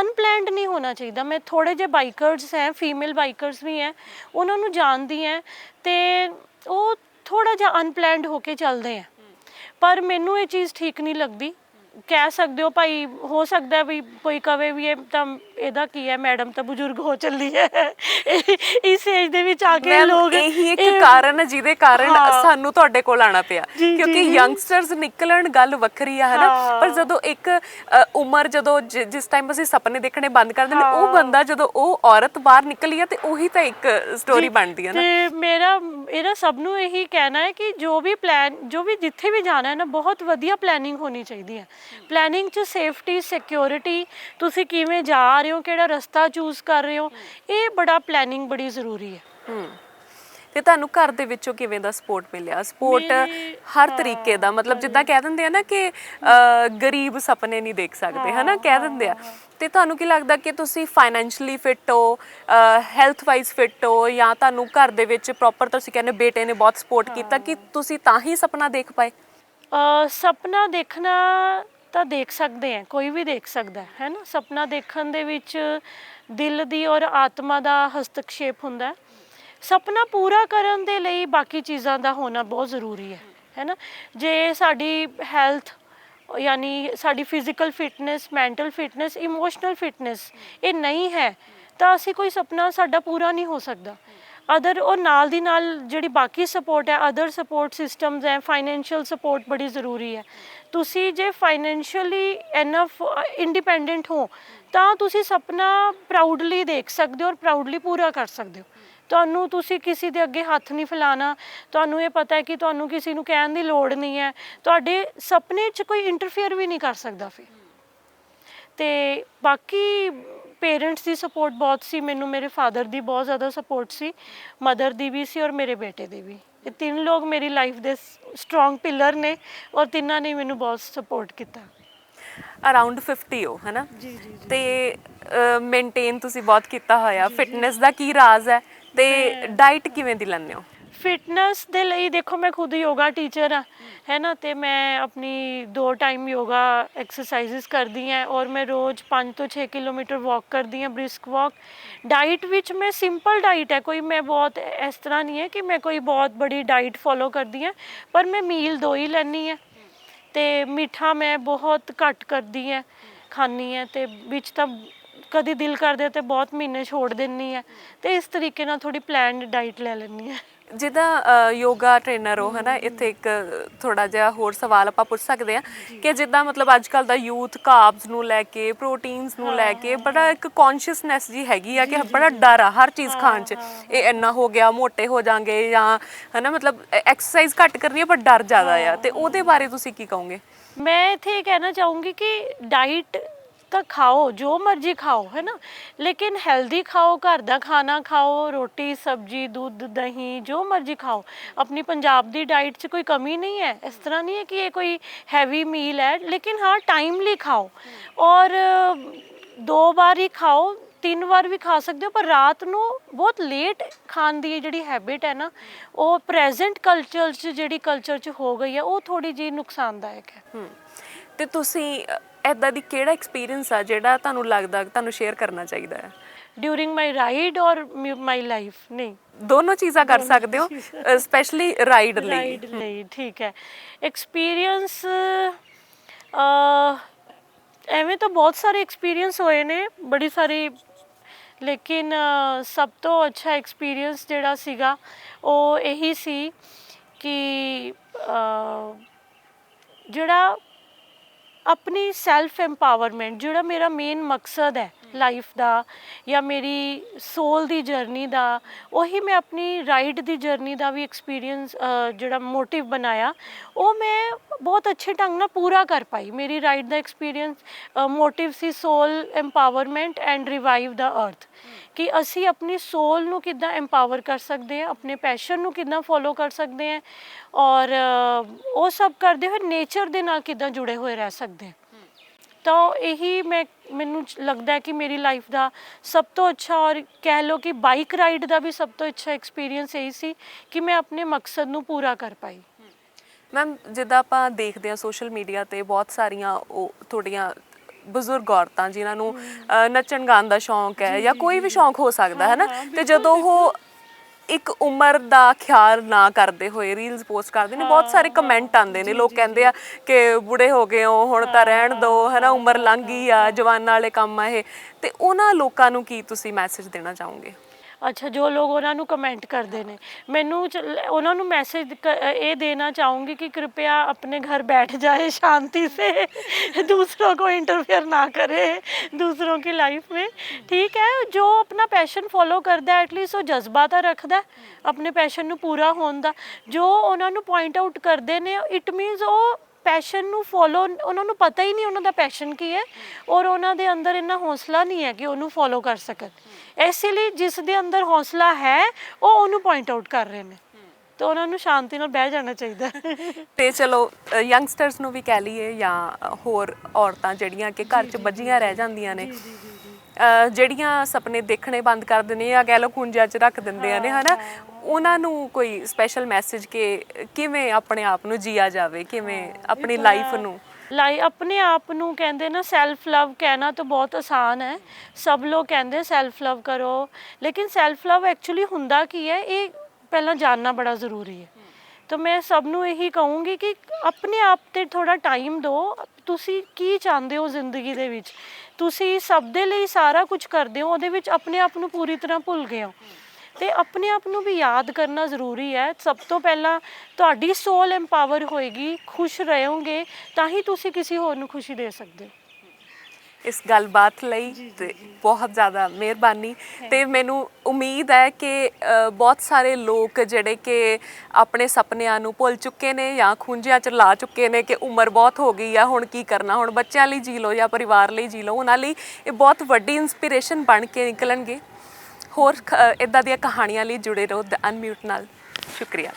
ਅਨਪਲੈਨਡ ਨਹੀਂ ਹੋਣਾ ਚਾਹੀਦਾ। ਮੈਂ ਥੋੜੇ ਜਿਹੇ ਬਾਈਕਰਸ ਹੈ ਫੀਮੇਲ ਬਾਈਕਰਸ ਵੀ ਹੈ, ਉਹਨਾਂ ਨੂੰ ਜਾਣਦੀ ਹੈ ਤੇ ਉਹ ਥੋੜਾ ਜਿਹਾ ਅਨਪਲੈਨਡ ਹੋ ਕੇ ਚੱਲਦੇ ਆ ਪਰ ਮੈਨੂੰ ਇਹ ਚੀਜ਼ ਠੀਕ ਨਹੀਂ ਲੱਗਦੀ। ਕਹਿ ਸਕਦੇ ਹੋ ਭਾਈ ਹੋ ਸਕਦਾ ਹੈ ਵੀ ਕੋਈ ਕਵੇ ਵੀ ਇਹ ਤਾਂ ਇਹਦਾ ਕੀ ਹੈ ਮੈਡਮ ਤਾਂ ਬਜ਼ੁਰਗ ਹੋ ਚੱਲੀ ਹੈ ਇਸ ਏਜ ਦੇ ਵਿੱਚ ਆ ਕੇ ਲੋਕ ਇਹੀ ਇੱਕ ਇਹ- ਕਾਰਨ ਹੈ ਜਿਹਦੇ ਕਾਰਨ ਹਾਂ। ਸਾਨੂੰ ਤੁਹਾਡੇ ਕੋਲ ਆਣਾ ਪਿਆ ਜੀ, ਜੀ, ਕਿਉਂਕਿ ਜੀ। ਯੰਗਸਟਰਸ ਨਿਕਲਣ ਗੱਲ ਵੱਖਰੀ ਆ ਹਨਾ ਹਾਂ। ਪਰ ਜਦੋਂ ਇੱਕ ਅ, ਉਮਰ ਜਦੋਂ ਜਿ- ਜਿਸ ਟਾਈਮ ਅਸੀਂ ਸੁਪਨੇ ਦੇਖਣੇ ਬੰਦ ਕਰ ਦਿੰਦੇ ਉਹ ਬੰਦਾ ਜਦੋਂ ਉਹ ਔਰਤ ਬਾਹਰ ਨਿਕਲੀ ਆ ਤੇ ਉਹੀ ਤਾਂ ਇੱਕ ਸਟੋਰੀ ਜੀ, ਬਣਦੀ ਹੈ ਨਾ ਤੇ ਮੇਰਾ ਇਹਦਾ ਸਭ ਨੂੰ ਇਹੀ ਕਹਿਣਾ ਹੈ ਕਿ ਜੋ ਵੀ ਪਲਾਨ ਜੋ ਵੀ ਜਿੱਥੇ ਵੀ ਜਾਣਾ ਹੈ ਨਾ ਬਹੁਤ ਵਧੀਆ ਪਲੈਨਿੰਗ ਹੋਣੀ ਚਾਹੀਦੀ ਹੈ ਪਲੈਨਿੰਗ 'ਚ ਸੇਫਟੀ ਸਿਕਿਉਰਿਟੀ ਤੁਸੀਂ ਕਿਵੇਂ ਜਾ ਰਹੇ ਹੋ ਕਿਹੜਾ ਰਸਤਾ ਚੂਜ਼ ਕਰ ਰਹੇ ਹੋ ਇਹ ਬੜਾ ਪਲੈਨਿੰਗ ਬੜੀ ਜ਼ਰੂਰੀ ਹੈ। ਹੂੰ। ਤੇ ਤੁਹਾਨੂੰ ਘਰ ਦੇ ਵਿੱਚੋਂ ਕਿਵੇਂ ਦਾ ਸਪੋਰਟ ਮਿਲਿਆ? ਸਪੋਰਟ ਹਰ ਤਰੀਕੇ ਦਾ ਮਤਲਬ ਜਿੱਦਾਂ ਕਹਿ ਦਿੰਦੇ ਆ ਨਾ ਕਿ ਗਰੀਬ ਸੁਪਨੇ ਨਹੀਂ ਦੇਖ ਸਕਦੇ ਹਨਾ? ਕਹਿ ਦਿੰਦੇ ਆ। ਤੇ ਤੁਹਾਨੂੰ ਕੀ ਲੱਗਦਾ ਕਿ ਤੁਸੀਂ ਫਾਈਨੈਂਸ਼ਲੀ ਫਿੱਟ ਹੋ ਹੈਲਥ ਵਾਈਜ਼ ਫਿੱਟ ਹੋ ਜਾਂ ਤੁਹਾਨੂੰ ਘਰ ਦੇ ਵਿੱਚ ਪ੍ਰੋਪਰ ਤੁਸੀਂ ਕਹਿੰਦੇ ਬੇਟੇ ਨੇ ਬਹੁਤ ਸਪੋਰਟ ਕੀਤਾ ਕਿ ਤੁਸੀਂ ਤਾਂ ਹੀ ਸੁਪਨਾ ਦੇਖ ਪਾਏ? ਸੁਪਨਾ ਦੇਖਣਾ ਤਾਂ ਦੇਖ ਸਕਦੇ ਆ, ਕੋਈ ਵੀ ਦੇਖ ਸਕਦਾ ਹੈ ਨਾ? ਸੁਪਨਾ ਦੇਖਣ ਦੇ ਵਿੱਚ ਦਿਲ ਦੀ ਔਰ ਆਤਮਾ ਦਾ ਹਸਤਕਸ਼ੇਪ ਹੁੰਦਾ ਹੈ। ਸੁਪਨਾ ਪੂਰਾ ਕਰਨ ਦੇ ਲਈ ਬਾਕੀ ਚੀਜ਼ਾਂ ਦਾ ਹੋਣਾ ਬਹੁਤ ਜ਼ਰੂਰੀ ਹੈ ਹੈ ਨਾ? ਜੇ ਸਾਡੀ ਹੈਲਥ, ਯਾਨੀ ਸਾਡੀ physical fitness, mental fitness, emotional fitness ਇਹ ਨਹੀਂ ਹੈ, ਤਾਂ ਅਸੀਂ ਕੋਈ ਸੁਪਨਾ ਸਾਡਾ ਪੂਰਾ ਨਹੀਂ ਹੋ ਸਕਦਾ। ਅਦਰ ਉਹ ਨਾਲ ਦੀ ਨਾਲ ਜਿਹੜੀ ਬਾਕੀ ਸਪੋਰਟ ਹੈ ਅਦਰ ਸਪੋਰਟ ਸਿਸਟਮਸ ਹੈ ਫਾਈਨੈਂਸ਼ੀਅਲ ਸਪੋਰਟ ਬੜੀ ਜ਼ਰੂਰੀ ਹੈ। ਤੁਸੀਂ ਜੇ ਫਾਈਨੈਂਸ਼ੀਅਲੀ ਐਨਫ ਇੰਡੀਪੈਂਡੈਂਟ ਹੋ, ਤਾਂ ਤੁਸੀਂ ਸੁਪਨਾ ਪ੍ਰਾਊਡਲੀ ਦੇਖ ਸਕਦੇ ਹੋ ਔਰ ਪ੍ਰਾਊਡਲੀ ਪੂਰਾ ਕਰ ਸਕਦੇ ਹੋ। ਤੁਹਾਨੂੰ ਤੁਸੀਂ ਕਿਸੇ ਦੇ ਅੱਗੇ ਹੱਥ ਨਹੀਂ ਫੈਲਾਣਾ ਤੁਹਾਨੂੰ ਇਹ ਪਤਾ ਹੈ ਕਿ ਤੁਹਾਨੂੰ ਕਿਸੇ ਨੂੰ ਕਹਿਣ ਦੀ ਲੋੜ ਨਹੀਂ ਹੈ, ਤੁਹਾਡੇ ਸੁਪਨੇ 'ਚ ਕੋਈ ਇੰਟਰਫੇਅਰ ਵੀ ਨਹੀਂ ਕਰ ਸਕਦਾ ਫਿਰ। ਤੇ ਬਾਕੀ ਪੇਰੈਂਟਸ ਦੀ ਸਪੋਰਟ ਬਹੁਤ ਸੀ ਮੈਨੂੰ ਮੇਰੇ ਫਾਦਰ ਦੀ ਬਹੁਤ ਜ਼ਿਆਦਾ ਸਪੋਰਟ ਸੀ ਮਦਰ ਦੀ ਵੀ ਸੀ ਔਰ ਮੇਰੇ ਬੇਟੇ ਦੀ ਵੀ। ਇਹ ਤਿੰਨ ਲੋਕ ਮੇਰੀ ਲਾਈਫ ਦੇ ਸਟਰੋਂਗ ਪਿਲਰ ਨੇ ਔਰ ਤਿੰਨਾਂ ਨੇ ਮੈਨੂੰ ਬਹੁਤ ਸਪੋਰਟ ਕੀਤਾ। ਅਰਾਊਂਡ 50 ਹੋ ਹੈਨਾ ਜੀ ਜੀ ਤੇ ਮੇਨਟੇਨ ਤੁਸੀਂ ਬਹੁਤ ਕੀਤਾ ਹੋਇਆ। ਫਿਟਨੈਸ ਦਾ ਕੀ ਰਾਜ਼ ਹੈ? ਤੇ ਡਾਈਟ ਕਿਵੇਂ ਦੀ ਲੈਂਦੇ ਹੋ? ਫਿਟਨੈਸ ਦੇ ਲਈ ਦੇਖੋ ਮੈਂ ਖੁਦ ਯੋਗਾ ਟੀਚਰ ਆ ਹੈ ਨਾ? ਤੇ ਮੈਂ ਆਪਣੀ ਦੋ ਟਾਈਮ ਯੋਗਾ ਐਕਸਰਸਾਈਜ਼ਸ ਕਰਦੀ ਆ ਔਰ ਮੈਂ ਰੋਜ਼ 5 ਤੋਂ 6 ਕਿਲੋਮੀਟਰ ਵਾਕ ਕਰਦੀ ਆ ਬ੍ਰਿਸਕ ਵਾਕ ਡਾਈਟ ਵਿੱਚ ਮੈਂ ਸਿੰਪਲ ਡਾਈਟ ਹੈ, ਕੋਈ ਮੈਂ ਬਹੁਤ ਇਸ ਤਰ੍ਹਾਂ ਨਹੀਂ ਹੈ ਕਿ ਮੈਂ ਕੋਈ ਬਹੁਤ ਬੜੀ ਡਾਈਟ ਫੋਲੋ ਕਰਦੀ ਆ ਪਰ ਮੈਂ ਮੀਲ ਦੋ ਹੀ ਲੈਣੀ ਆ ਤੇ ਮਿੱਠਾ ਮੈਂ ਬਹੁਤ ਘੱਟ ਕਰਦੀ ਆ ਖਾਣੀ ਆ ਤੇ ਵਿੱਚ ਤਾਂ ਕਦੀ ਦਿਲ ਕਰਦੇ ਤੇ ਬਹੁਤ ਮਹੀਨੇ ਛੋੜ ਦਿੰਨੀ ਆ ਤੇ ਇਸ ਤਰੀਕੇ ਨਾਲ ਥੋੜੀ ਪਲਾਨਡ ਡਾਈਟ ਲੈ ਲੈਣੀ ਆ ਜਿੱਦਾਂ ਯੋਗਾ ਟ੍ਰੇਨਰ ਹੋ ਹਨਾ ਇੱਥੇ ਇੱਕ ਥੋੜਾ ਜਿਹਾ ਹੋਰ ਸਵਾਲ ਆਪਾਂ ਪੁੱਛ ਸਕਦੇ ਆ ਕਿ ਜਿੱਦਾਂ ਮਤਲਬ ਅੱਜ ਕੱਲ ਦਾ ਯੂਥ ਕਾਰਬਸ ਨੂੰ ਲੈ ਕੇ ਪ੍ਰੋਟੀਨਸ ਨੂੰ ਲੈ ਕੇ ਬੜਾ ਇੱਕ ਕੌਨਸ਼ੀਅਸਨੈਸ ਜੀ ਹੈਗੀ ਆ ਕਿ ਬੜਾ ਡਰ ਆ ਹਰ ਚੀਜ਼ ਖਾਣ 'ਚ। ਇਹ ਇੰਨਾ ਹੋ ਗਿਆ ਮੋਟੇ ਹੋ ਜਾਾਂਗੇ ਜਾਂ ਹਨਾ ਮਤਲਬ ਐਕਸਰਸਾਈਜ਼ ਘੱਟ ਕਰਨੀ ਹੈ ਪਰ ਡਰ ਜ਼ਿਆਦਾ ਆ। ਤੇ ਉਹਦੇ ਬਾਰੇ ਤੁਸੀਂ ਕੀ ਕਹੋਗੇ? ਮੈਂ ਇੱਥੇ ਇਹ ਕਹਿਣਾ ਚਾਹੂੰਗੀ ਕਿ ਡਾਈਟ ਤਾਂ ਖਾਓ ਜੋ ਮਰਜ਼ੀ ਖਾਓ ਹੈ ਨਾ? ਲੇਕਿਨ ਹੈਲਦੀ ਖਾਓ ਘਰ ਦਾ ਖਾਣਾ ਖਾਓ ਰੋਟੀ ਸਬਜੀ ਦੁੱਧ ਦਹੀਂ ਜੋ ਮਰਜ਼ੀ ਖਾਓ ਆਪਣੀ ਪੰਜਾਬ ਦੀ ਡਾਈਟ 'ਚ ਕੋਈ ਕਮੀ ਨਹੀਂ ਹੈ? ਇਸ ਤਰ੍ਹਾਂ ਨਹੀਂ ਹੈ ਕਿ ਇਹ ਕੋਈ ਹੈਵੀ ਮੀਲ ਹੈ? ਲੇਕਿਨ ਹਾਂ ਟਾਈਮਲੀ ਖਾਓ। ਔਰ ਦੋ ਵਾਰ ਹੀ ਖਾਓ ਤਿੰਨ ਵਾਰ ਵੀ ਖਾ ਸਕਦੇ ਹੋ ਪਰ ਰਾਤ ਨੂੰ ਬਹੁਤ ਲੇਟ ਖਾਣ ਦੀ ਜਿਹੜੀ ਹੈਬਿਟ ਹੈ ਨਾ ਉਹ ਪ੍ਰੈਜ਼ੈਂਟ ਕਲਚਰ 'ਚ ਜਿਹੜੀ ਕਲਚਰ 'ਚ ਹੋ ਗਈ ਹੈ ਉਹ ਥੋੜੀ ਜਿਹੀ ਨੁਕਸਾਨਦਾਇਕ ਹੈ। ਹਮ, ਤੇ ਤੁਸੀਂ ਐਦਾਂ ਦੀ ਕਿਹੜਾ ਐਕਸਪੀਰੀਅੰਸ ਆ ਜਿਹੜਾ ਤੁਹਾਨੂੰ ਲੱਗਦਾ ਤੁਹਾਨੂੰ ਸ਼ੇਅਰ ਕਰਨਾ ਚਾਹੀਦਾ ਹੈ? ਡਿਊਰਿੰਗ ਮਾਈ ਰਾਈਡ ਔਰ ਮਾਈ ਲਾਈਫ ਨਹੀਂ। ਦੋਨੋਂ ਚੀਜ਼ਾਂ ਕਰ ਸਕਦੇ ਹੋ ਸਪੈਸ਼ਲੀ ਰਾਈਡ ਲਈ। ਰਾਈਡ ਲਈ ਠੀਕ ਹੈ। ਐਕਸਪੀਰੀਅੰਸ ਐਵੇਂ ਤਾਂ ਬਹੁਤ ਸਾਰੇ ਐਕਸਪੀਰੀਅੰਸ ਹੋਏ ਨੇ ਬੜੀ ਸਾਰੀ ਲੇਕਿਨ ਸਭ ਤੋਂ ਅੱਛਾ ਐਕਸਪੀਰੀਅੰਸ ਜਿਹੜਾ ਸੀਗਾ ਉਹ ਇਹੀ ਸੀ ਕਿ ਜਿਹੜਾ ਆਪਣੀ ਸੈਲਫ ਐਮਪਾਵਰਮੈਂਟ ਜਿਹੜਾ ਮੇਰਾ ਮੇਨ ਮਕਸਦ ਹੈ ਲਾਈਫ ਦਾ ਜਾਂ ਮੇਰੀ ਸੋਲ ਦੀ ਜਰਨੀ ਦਾ, ਉਹੀ ਮੈਂ ਆਪਣੀ ਰਾਈਡ ਦੀ ਜਰਨੀ ਦਾ ਵੀ ਐਕਸਪੀਰੀਅੰਸ ਜਿਹੜਾ ਮੋਟਿਵ ਬਣਾਇਆ, ਉਹ ਮੈਂ ਬਹੁਤ ਅੱਛੇ ਢੰਗ ਨਾਲ ਪੂਰਾ ਕਰ ਪਾਈ। ਮੇਰੀ ਰਾਈਡ ਦਾ ਐਕਸਪੀਰੀਅੰਸ ਮੋਟਿਵ ਸੀ ਸੋਲ ਐਮਪਾਵਰਮੈਂਟ ਐਂਡ ਰਿਵਾਈਵ ਦਾ ਅਰਥ ਕਿ ਅਸੀਂ ਆਪਣੀ ਸੋਲ ਨੂੰ ਕਿੱਦਾਂ ਐਮਪਾਵਰ ਕਰ ਸਕਦੇ ਹਾਂ, ਆਪਣੇ ਪੈਸ਼ਨ ਨੂੰ ਕਿੱਦਾਂ ਫੋਲੋ ਕਰ ਸਕਦੇ ਹਾਂ ਔਰ ਉਹ ਸਭ ਕਰਦੇ ਹੋਏ ਨੇਚਰ ਦੇ ਨਾਲ ਕਿੱਦਾਂ ਜੁੜੇ ਹੋਏ ਰਹਿ ਸਕਦੇ ਹਾਂ। ਤਾਂ ਇਹੀ ਮੈਂ, ਮੈਨੂੰ ਲੱਗਦਾ ਹੈ ਕਿ ਮੇਰੀ ਲਾਈਫ ਦਾ ਸਭ ਤੋਂ ਅੱਛਾ ਔਰ ਕਹਿ ਲਓ ਕਿ ਬਾਈਕ ਰਾਈਡ ਦਾ ਵੀ ਸਭ ਤੋਂ ਅੱਛਾ ਐਕਸਪੀਰੀਅੰਸ ਇਹੀ ਸੀ ਕਿ ਮੈਂ ਆਪਣੇ ਮਕਸਦ ਨੂੰ ਪੂਰਾ ਕਰ ਪਾਈ। ਮੈਮ ਜਿੱਦਾਂ ਆਪਾਂ ਦੇਖਦੇ ਹਾਂ ਸੋਸ਼ਲ ਮੀਡੀਆ ਤੇ ਬਹੁਤ ਸਾਰੀਆਂ ਉਹ, ਤੁਹਾਡੀਆਂ ਬਜ਼ੁਰਗ ਔਰਤਾਂ ਜਿਨ੍ਹਾਂ ਨੂੰ ਅ, ਨੱਚਣ ਗਾਣ ਦਾ ਸ਼ੌਂਕ ਹੈ ਜਾਂ ਕੋਈ ਵੀ ਸ਼ੌਂਕ ਹੋ ਸਕਦਾ ਹੈ ਨਾ ਤੇ ਜਦੋਂ ਉਹ ਇੱਕ ਉਮਰ ਦਾ ਖਿਆਲ ਨਾ ਕਰਦੇ ਹੋਏ ਰੀਲਸ ਪੋਸਟ ਕਰਦੇ ਨੇ ਬਹੁਤ ਸਾਰੇ ਕਮੈਂਟ ਆਉਂਦੇ ਨੇ ਲੋਕ ਕਹਿੰਦੇ ਆ ਕਿ ਬੁੜੇ ਹੋ ਗਏ ਹੋ ਹੁਣ ਤਾਂ ਰਹਿਣ ਦਿਓ ਹੈ ਨਾ ਉਮਰ ਲੰਘ ਗਈ ਆ ਜਵਾਨਾਂ ਵਾਲੇ ਕੰਮ ਆ ਇਹ। ਤੇ ਉਹਨਾਂ ਲੋਕਾਂ ਨੂੰ ਕੀ ਤੁਸੀਂ ਮੈਸੇਜ ਦੇਣਾ ਚਾਹੋਗੇ? ਅੱਛਾ ਜੋ ਲੋਕ ਉਹਨਾਂ ਨੂੰ ਕਮੈਂਟ ਕਰਦੇ ਨੇ ਮੈਨੂੰ ਚ- ਉਹਨਾਂ ਨੂੰ ਮੈਸੇਜ ਇਹ ਦੇਣਾ ਚਾਹੂੰਗੀ ਕਿ कृपया अपने घर बैठ जाए शांति से दूसरों को इंटरफेयर ना करे दूसरों की लाइफ में ठीक है ਜੋ ਆਪਣਾ ਪੈਸ਼ਨ ਫੋਲੋ ਕਰਦਾ ਐਟਲੀਸਟ ਉਹ ਜਜ਼ਬਾ ਤਾਂ ਰੱਖਦਾ ਹੈ ਆਪਣੇ ਪੈਸ਼ਨ ਨੂੰ ਪੂਰਾ ਹੋਣ ਦਾ ਜੋ ਉਹਨਾਂ ਨੂੰ ਪੁਆਇੰਟ ਆਊਟ ਕਰਦੇ ਨੇ ਇਟ ਮੀਨਸ ਉਹ ਪੈਸ਼ਨ ਨੂੰ ਫੋਲੋ ਉਹਨਾਂ ਨੂੰ ਪਤਾ ਹੀ ਨਹੀਂ ਉਹਨਾਂ ਦਾ ਪੈਸ਼ਨ ਕੀ ਹੈ ਔਰ ਉਹਨਾਂ ਦੇ ਅੰਦਰ ਇੰਨਾ ਹੌਸਲਾ ਨਹੀਂ ਹੈ ਕਿ ਉਹਨੂੰ ਫੋਲੋ ਕਰ ਸਕਣ। ਇਸੇ ਲਈ ਜਿਸ ਦੇ ਅੰਦਰ ਹੌਸਲਾ ਹੈ ਉਹ ਉਹਨੂੰ ਪੁਆਇੰਟ ਆਊਟ ਕਰ ਰਹੇ ਨੇ। ਤਾਂ ਉਹਨਾਂ ਨੂੰ ਸ਼ਾਂਤੀ ਨਾਲ ਬਹਿ ਜਾਣਾ ਚਾਹੀਦਾ। ਤੇ ਚਲੋ ਯੰਗਸਟਰਸ ਨੂੰ ਵੀ ਕਹਿ ਲਈਏ ਜਾਂ ਹੋਰ ਔਰਤਾਂ ਜਿਹੜੀਆਂ ਕਿ ਘਰ 'ਚ ਬੱਝੀਆਂ ਰਹਿ ਜਾਂਦੀਆਂ ਨੇ ਜਿਹੜੀਆਂ ਸੁਪਨੇ ਦੇਖਣੇ ਬੰਦ ਕਰ ਦਿੰਦੇ ਜਾਂ ਕਹਿ ਕੁੰਜਿਆਂ 'ਚ ਰੱਖ ਦਿੰਦੇ ਆ ਨੇ ਹਨਾ? ਉਹਨਾਂ ਨੂੰ ਕੋਈ ਸਪੈਸ਼ਲ ਮੈਸੇਜ ਕਿ ਕਿਵੇਂ ਆਪਣੇ ਆਪ ਨੂੰ ਜੀਆ ਜਾਵੇ ਕਿਵੇਂ ਆਪਣੀ ਲਾਈਫ ਨੂੰ? ਲਾਈ ਆਪਣੇ ਆਪ ਨੂੰ ਕਹਿੰਦੇ ਨਾ ਸੈਲਫ ਲਵ ਕਹਿਣਾ ਤਾਂ ਬਹੁਤ ਆਸਾਨ ਹੈ। ਸਭ ਲੋਕ ਕਹਿੰਦੇ ਸੈਲਫ ਲਵ ਕਰੋ। ਲੇਕਿਨ ਸੈਲਫ ਲਵ ਐਕਚੁਅਲੀ ਹੁੰਦਾ ਕੀ ਹੈ? ਇਹ ਪਹਿਲਾਂ ਜਾਨਣਾ ਬੜਾ ਜ਼ਰੂਰੀ ਹੈ। ਤਾਂ ਮੈਂ ਸਭ ਨੂੰ ਇਹੀ ਕਹੂੰਗੀ ਕਿ ਆਪਣੇ ਆਪ ਤੇ ਥੋੜਾ ਟਾਈਮ ਦਿਓ। ਤੁਸੀਂ ਕੀ ਚਾਹੁੰਦੇ ਹੋ ਜ਼ਿੰਦਗੀ ਦੇ ਵਿੱਚ? ਤੁਸੀਂ ਸਭ ਦੇ ਲਈ ਸਾਰਾ ਕੁਝ ਕਰਦੇ ਹੋ, ਉਹਦੇ ਵਿੱਚ ਆਪਣੇ ਆਪ ਨੂੰ ਪੂਰੀ ਤਰ੍ਹਾਂ ਭੁੱਲ ਗਏ ਹੋ। ਤੇ ਆਪਣੇ ਆਪ ਨੂੰ ਵੀ ਯਾਦ ਕਰਨਾ ਜ਼ਰੂਰੀ ਹੈ। ਸਭ ਤੋਂ ਪਹਿਲਾਂ ਤੁਹਾਡੀ ਸੋਲ ਐਮਪਾਵਰ ਹੋਏਗੀ, ਖੁਸ਼ ਰਹੋਗੇ, ਤਾਂ ਹੀ ਤੁਸੀਂ ਕਿਸੇ ਹੋਰ ਨੂੰ ਖੁਸ਼ੀ ਦੇ ਸਕਦੇ ਹੋ। ਇਸ ਗੱਲਬਾਤ ਲਈ ਤੇ ਬਹੁਤ ਜ਼ਿਆਦਾ ਮਿਹਰਬਾਨੀ। ਤੇ ਮੈਨੂੰ ਉਮੀਦ ਹੈ ਕਿ ਅ, ਬਹੁਤ ਸਾਰੇ ਲੋਕ ਜਿਹੜੇ ਕਿ ਆਪਣੇ ਸੁਪਨਿਆਂ ਨੂੰ ਭੁੱਲ ਚੁੱਕੇ ਨੇ ਜਾਂ ਖੁੰਝਿਆਂ ਚ ਲਾ ਚੁੱਕੇ ਨੇ ਕਿ ਉਮਰ ਬਹੁਤ ਹੋ ਗਈ ਆ ਹੁਣ ਕੀ ਕਰਨਾ? ਹੁਣ ਬੱਚਿਆਂ ਲਈ ਜੀ ਲਓ ਜਾਂ ਪਰਿਵਾਰ ਲਈ ਜੀ ਲਓ ਉਹਨਾਂ ਲਈ ਇਹ ਬਹੁਤ ਵੱਡੀ ਇਨਸਪੀਰੇਸ਼ਨ ਬਣ ਕੇ ਨਿਕਲਣਗੇ। ਹੋਰ ਇਦਾਂ ਦੀਆਂ ਕਹਾਣੀਆਂ ਲਈ ਜੁੜੇ ਰਹੋ ਦ ਅਨਮਿਊਟ ਨਾਲ। ਸ਼ੁਕਰੀਆ।